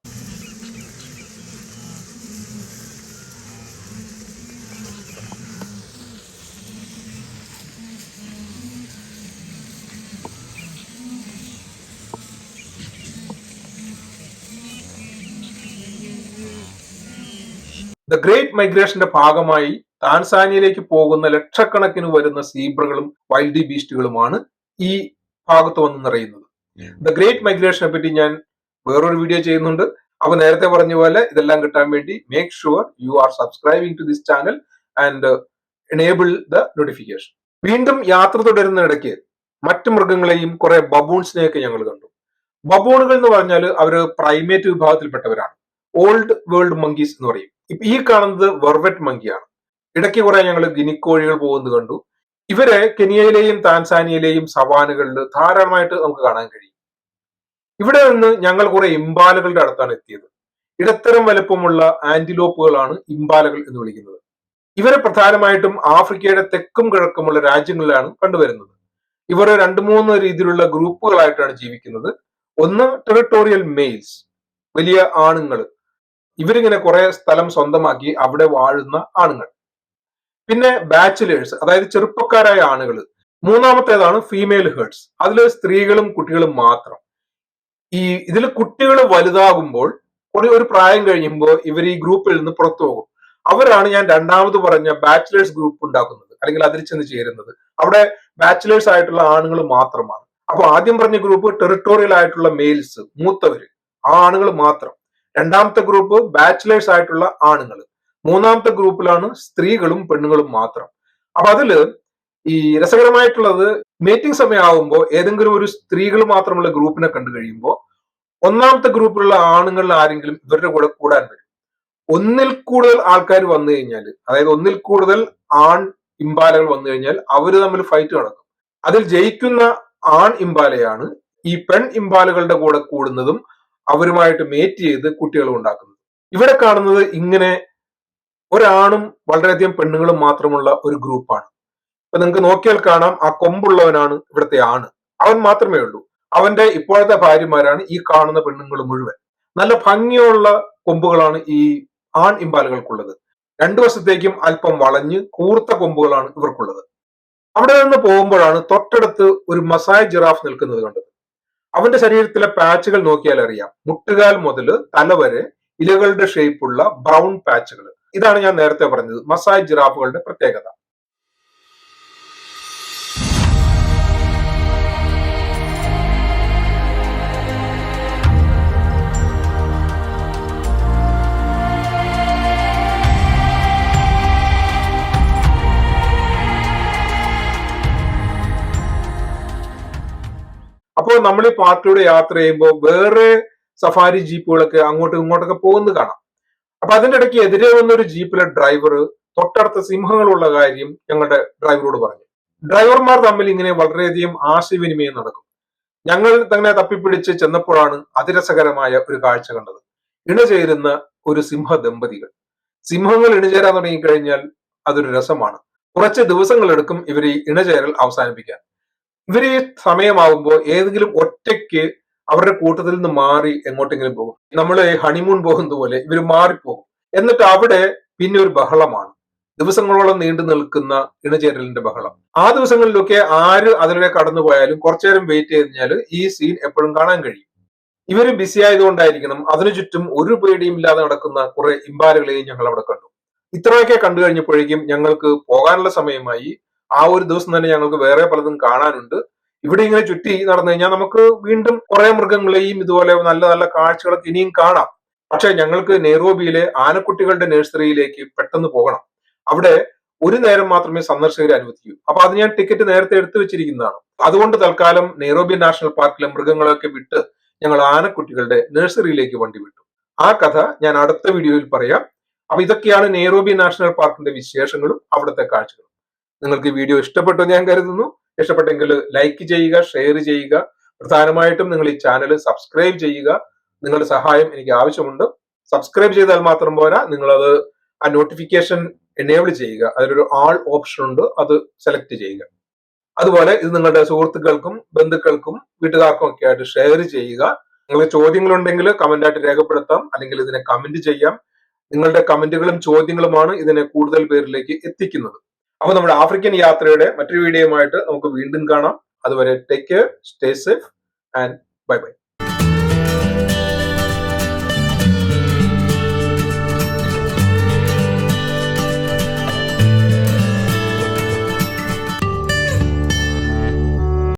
ദ ഗ്രേറ്റ് മൈഗ്രേഷന്റെ ഭാഗമായി താൻസാനിയയിലേക്ക് പോകുന്ന ലക്ഷക്കണക്കിന് വരുന്ന സീബ്രകളും വൈൽഡ് ബീസ്റ്റുകളുമാണ് ഈ ഭാഗത്ത് വന്ന് നിറയുന്നത്. ദ ഗ്രേറ്റ് മൈഗ്രേഷനെ പറ്റി ഞാൻ വേറൊരു വീഡിയോ ചെയ്യുന്നുണ്ട്. അപ്പൊ നേരത്തെ പറഞ്ഞ പോലെ ഇതെല്ലാം കിട്ടാൻ വേണ്ടി make sure you are subscribing to this channel and enable the notification വീണ്ടും യാത്ര തുടരുന്ന ഇടയ്ക്ക് മറ്റു മൃഗങ്ങളെയും കുറെ ബബൂൺസിനെയൊക്കെ ഞങ്ങൾ കണ്ടു. ബബൂണുകൾ എന്ന് പറഞ്ഞാൽ അവർ പ്രൈമേറ്റ് വിഭാഗത്തിൽപ്പെട്ടവരാണ്. ഓൾഡ് വേൾഡ് മങ്കീസ് എന്ന് പറയും. ഇപ്പൊ ഈ കാണുന്നത് വെർവെറ്റ് മങ്കിയാണ് ഇടയ്ക്ക് കുറെ ഞങ്ങൾ ഗിനിക്കോഴികൾ പോകുന്നത് കണ്ടു. ഇവരെ കെനിയയിലെയും താൻസാനിയയിലെയും സവാനുകളിൽ ധാരാളമായിട്ട് നമുക്ക് കാണാൻ കഴിയും. ഇവിടെ നിന്ന് ഞങ്ങൾ കുറെ ഇമ്പാലകളുടെ അടുത്താണ് എത്തിയത്. ഇടത്തരം വലുപ്പമുള്ള ആന്റിലോപ്പുകളാണ് ഇമ്പാലകൾ എന്ന് വിളിക്കുന്നത്. ഇവരെ പ്രധാനമായിട്ടും ആഫ്രിക്കയുടെ തെക്കും കിഴക്കുമുള്ള രാജ്യങ്ങളിലാണ് കണ്ടുവരുന്നത്. ഇവർ രണ്ട് മൂന്ന് രീതിയിലുള്ള ഗ്രൂപ്പുകളായിട്ടാണ് ജീവിക്കുന്നത്. ഒന്ന് ടെറിട്ടോറിയൽ മെയിൽസ് വലിയ ആണുങ്ങൾ ഇവരിങ്ങനെ കുറെ സ്ഥലം സ്വന്തമാക്കി അവിടെ വാഴുന്ന ആണുങ്ങൾ. പിന്നെ ബാച്ചിലേഴ്സ് അതായത് ചെറുപ്പക്കാരായ ആണുകൾ. മൂന്നാമത്തേതാണ് ഫീമെയിൽ ഹേർഡ്സ് അതിൽ സ്ത്രീകളും കുട്ടികളും മാത്രം. ഈ ഇതിൽ കുട്ടികൾ വലുതാകുമ്പോൾ കുറെ ഒരു പ്രായം കഴിയുമ്പോൾ ഇവർ ഈ ഗ്രൂപ്പിൽ നിന്ന് പുറത്തു പോകും. അവരാണ് ഞാൻ രണ്ടാമത് പറഞ്ഞ ബാച്ചിലേഴ്സ് ഗ്രൂപ്പ് ഉണ്ടാക്കുന്നത്. അല്ലെങ്കിൽ അതിൽ ചെന്ന് ചേരുന്നത്. അവിടെ ബാച്ചിലേഴ്സ് ആയിട്ടുള്ള ആണുങ്ങൾ മാത്രമാണ്. അപ്പൊ ആദ്യം പറഞ്ഞ ഗ്രൂപ്പ് ടെറിട്ടോറിയൽ ആയിട്ടുള്ള മെയിൽസ് മൂത്തവര് ആ ആണുങ്ങൾ മാത്രം. രണ്ടാമത്തെ ഗ്രൂപ്പ് ബാച്ചിലേഴ്സ് ആയിട്ടുള്ള ആണുങ്ങൾ മൂന്നാമത്തെ ഗ്രൂപ്പിലാണ് സ്ത്രീകളും പെണ്ണുങ്ങളും മാത്രം. അപ്പൊ അതിൽ ഈ രസകരമായിട്ടുള്ളത് മീറ്റിംഗ് സമയമാകുമ്പോൾ ഏതെങ്കിലും ഒരു സ്ത്രീകൾ മാത്രമുള്ള ഗ്രൂപ്പിനെ കണ്ടു കഴിയുമ്പോൾ ഒന്നാമത്തെ ഗ്രൂപ്പിലുള്ള ആണുങ്ങളിൽ ആരെങ്കിലും ഇവരുടെ കൂടെ കൂടാൻ വരും. ഒന്നിൽ കൂടുതൽ ആൾക്കാർ വന്നു കഴിഞ്ഞാൽ അതായത് ഒന്നിൽ കൂടുതൽ ആൺ ഇമ്പാലകൾ വന്നു കഴിഞ്ഞാൽ അവർ തമ്മിൽ ഫൈറ്റ് നടക്കും. അതിൽ ജയിക്കുന്ന ആൺ ഇമ്പാലയാണ് ഈ പെൺ ഇമ്പാലകളുടെ കൂടെ കൂടുന്നതും അവരുമായിട്ട് മേറ്റ് ചെയ്ത് കുട്ടികൾ ഉണ്ടാക്കുന്നത്. ഇവിടെ കാണുന്നത് ഇങ്ങനെ ഒരാണും വളരെയധികം പെണ്ണുങ്ങളും മാത്രമുള്ള ഒരു ഗ്രൂപ്പാണ് ഇപ്പൊ നിങ്ങൾക്ക് നോക്കിയാൽ കാണാം ആ കൊമ്പുള്ളവനാണ് ഇവിടുത്തെ ആണ് അവൻ മാത്രമേ ഉള്ളൂ. അവന്റെ ഇപ്പോഴത്തെ ഭാര്യമാരാണ് ഈ കാണുന്ന പെണ്ണുങ്ങൾ മുഴുവൻ. നല്ല ഭംഗിയുള്ള കൊമ്പുകളാണ് ഈ ആൺ ഇമ്പാലുകൾക്കുള്ളത്. രണ്ടു വശത്തേക്കും അല്പം വളഞ്ഞ് കൂർത്ത കൊമ്പുകളാണ് ഇവർക്കുള്ളത്. അവിടെ നിന്ന് പോകുമ്പോഴാണ് തൊട്ടടുത്ത് ഒരു മസായ് ജിറാഫ് നിൽക്കുന്നത് കണ്ടത്. അവന്റെ ശരീരത്തിലെ പാച്ചുകൾ നോക്കിയാൽ അറിയാം. മുട്ടുകാൽ മുതൽ തല വരെ ഇലകളുടെ ഷേപ്പുള്ള ബ്രൗൺ പാച്ചുകൾ ഇതാണ് ഞാൻ നേരത്തെ പറഞ്ഞത്. മസായ് ജിറാഫുകളുടെ പ്രത്യേകത. അപ്പോൾ നമ്മൾ ഈ പാർട്ടിയുടെ യാത്ര ചെയ്യുമ്പോൾ വേറെ സഫാരി ജീപ്പുകളൊക്കെ അങ്ങോട്ടും ഇങ്ങോട്ടൊക്കെ പോകുന്നത് കാണാം. അപ്പൊ അതിന്റെ ഇടയ്ക്ക് എതിരെ വന്ന ഒരു ജീപ്പിലെ ഡ്രൈവർ തൊട്ടടുത്ത സിംഹങ്ങളുള്ള കാര്യം ഞങ്ങളുടെ ഡ്രൈവറോട് പറഞ്ഞു. ഡ്രൈവർമാർ തമ്മിൽ ഇങ്ങനെ വളരെയധികം ആശയവിനിമയം നടക്കും. ഞങ്ങൾ തന്നെ തപ്പിപ്പിടിച്ച് ചെന്നപ്പോഴാണ് അതിരസകരമായ ഒരു കാഴ്ച കണ്ടത്. ഇണചേരുന്ന ഒരു സിംഹ ദമ്പതികൾ. സിംഹങ്ങൾ ഇണചേരാൻ തുടങ്ങിക്കഴിഞ്ഞാൽ അതൊരു രസമാണ്. കുറച്ച് ദിവസങ്ങളെടുക്കും ഇവർ ഈ ഇണചേരൽ അവസാനിപ്പിക്കാൻ. ഇവർ ഈ സമയമാകുമ്പോൾ ഏതെങ്കിലും ഒറ്റയ്ക്ക് അവരുടെ കൂട്ടത്തിൽ നിന്ന് മാറി എങ്ങോട്ടെങ്കിലും പോകും. നമ്മൾ ഹണിമൂൺ പോകുന്നത് പോലെ ഇവർ മാറിപ്പോകും. എന്നിട്ട് അവിടെ പിന്നെ ഒരു ബഹളമാണ്. ദിവസങ്ങളോളം നീണ്ടു നിൽക്കുന്ന ഇണചേരലിന്റെ ബഹളം. ആ ദിവസങ്ങളിലൊക്കെ ആര് അതിലൂടെ കടന്നു പോയാലും കുറച്ചു നേരം വെയിറ്റ് ചെയ്ത് കഴിഞ്ഞാൽ ഈ സീൻ എപ്പോഴും കാണാൻ കഴിയും. ഇവർ ബിസി ആയതുകൊണ്ടായിരിക്കണം അതിനു ചുറ്റും ഒരു പേടിയും ഇല്ലാതെ നടക്കുന്ന കുറെ ഇമ്പാലുകളെയും ഞങ്ങൾ അവിടെ കണ്ടു. ഇത്രയൊക്കെ കണ്ടു കഴിഞ്ഞപ്പോഴേക്കും ഞങ്ങൾക്ക് പോകാനുള്ള സമയമായി. ആ ഒരു ദിവസം തന്നെ ഞങ്ങൾക്ക് വേറെ പലതും കാണാനുണ്ട്. ഇവിടെ ഇങ്ങനെ ചുറ്റി നടന്നു കഴിഞ്ഞാൽ നമുക്ക് വീണ്ടും കുറെ മൃഗങ്ങളെയും ഇതുപോലെ നല്ല നല്ല കാഴ്ചകളൊക്കെ ഇനിയും കാണാം. പക്ഷെ ഞങ്ങൾക്ക് നെയ്റോബിയിലെ ആനക്കുട്ടികളുടെ നഴ്സറിയിലേക്ക് പെട്ടെന്ന് പോകണം. അവിടെ ഒരു നേരം മാത്രമേ സന്ദർശകരെ അനുവദിക്കൂ. അപ്പൊ അത് ഞാൻ ടിക്കറ്റ് നേരത്തെ എടുത്തു വെച്ചിരിക്കുന്നതാണ്. അതുകൊണ്ട് തൽക്കാലം നെയ്റോബി നാഷണൽ പാർക്കിലെ മൃഗങ്ങളൊക്കെ വിട്ട് ഞങ്ങൾ ആനക്കുട്ടികളുടെ നഴ്സറിയിലേക്ക് വണ്ടി വിട്ടു. ആ കഥ ഞാൻ അടുത്ത വീഡിയോയിൽ പറയാം. അപ്പൊ ഇതൊക്കെയാണ് നെയ്റോബി നാഷണൽ പാർക്കിന്റെ വിശേഷങ്ങളും അവിടുത്തെ കാഴ്ചകളും. നിങ്ങൾക്ക് വീഡിയോ ഇഷ്ടപ്പെട്ടു ഞാൻ കരുതുന്നു. ഇഷ്ടപ്പെട്ടെങ്കിൽ ലൈക്ക് ചെയ്യുക ഷെയർ ചെയ്യുക. പ്രധാനമായിട്ടും നിങ്ങൾ ഈ ചാനൽ സബ്സ്ക്രൈബ് ചെയ്യുക. നിങ്ങളുടെ സഹായം എനിക്ക് ആവശ്യമുണ്ട്. സബ്സ്ക്രൈബ് ചെയ്താൽ മാത്രം പോരാ നിങ്ങളത് ആ നോട്ടിഫിക്കേഷൻ എനേബിൾ ചെയ്യുക. അതിലൊരു ആൾ ഓപ്ഷൻ ഉണ്ട്. അത് സെലക്ട് ചെയ്യുക. അതുപോലെ ഇത് നിങ്ങളുടെ സുഹൃത്തുക്കൾക്കും ബന്ധുക്കൾക്കും വീട്ടുകാർക്കും ഒക്കെ ആയിട്ട് ഷെയർ ചെയ്യുക. നിങ്ങൾക്ക് ചോദ്യങ്ങളുണ്ടെങ്കിൽ കമന്റ് ആയിട്ട് രേഖപ്പെടുത്താം. അല്ലെങ്കിൽ ഇതിനെ കമന്റ് ചെയ്യാം. നിങ്ങളുടെ കമന്റുകളും ചോദ്യങ്ങളുമാണ് ഇതിനെ കൂടുതൽ പേരിലേക്ക് എത്തിക്കുന്നത്. അപ്പൊ നമ്മുടെ ആഫ്രിക്കൻ യാത്രയുടെ മറ്റൊരു വീഡിയോയുമായിട്ട് നമുക്ക് വീണ്ടും കാണാം. അതുവരെ take care stay safe and bye bye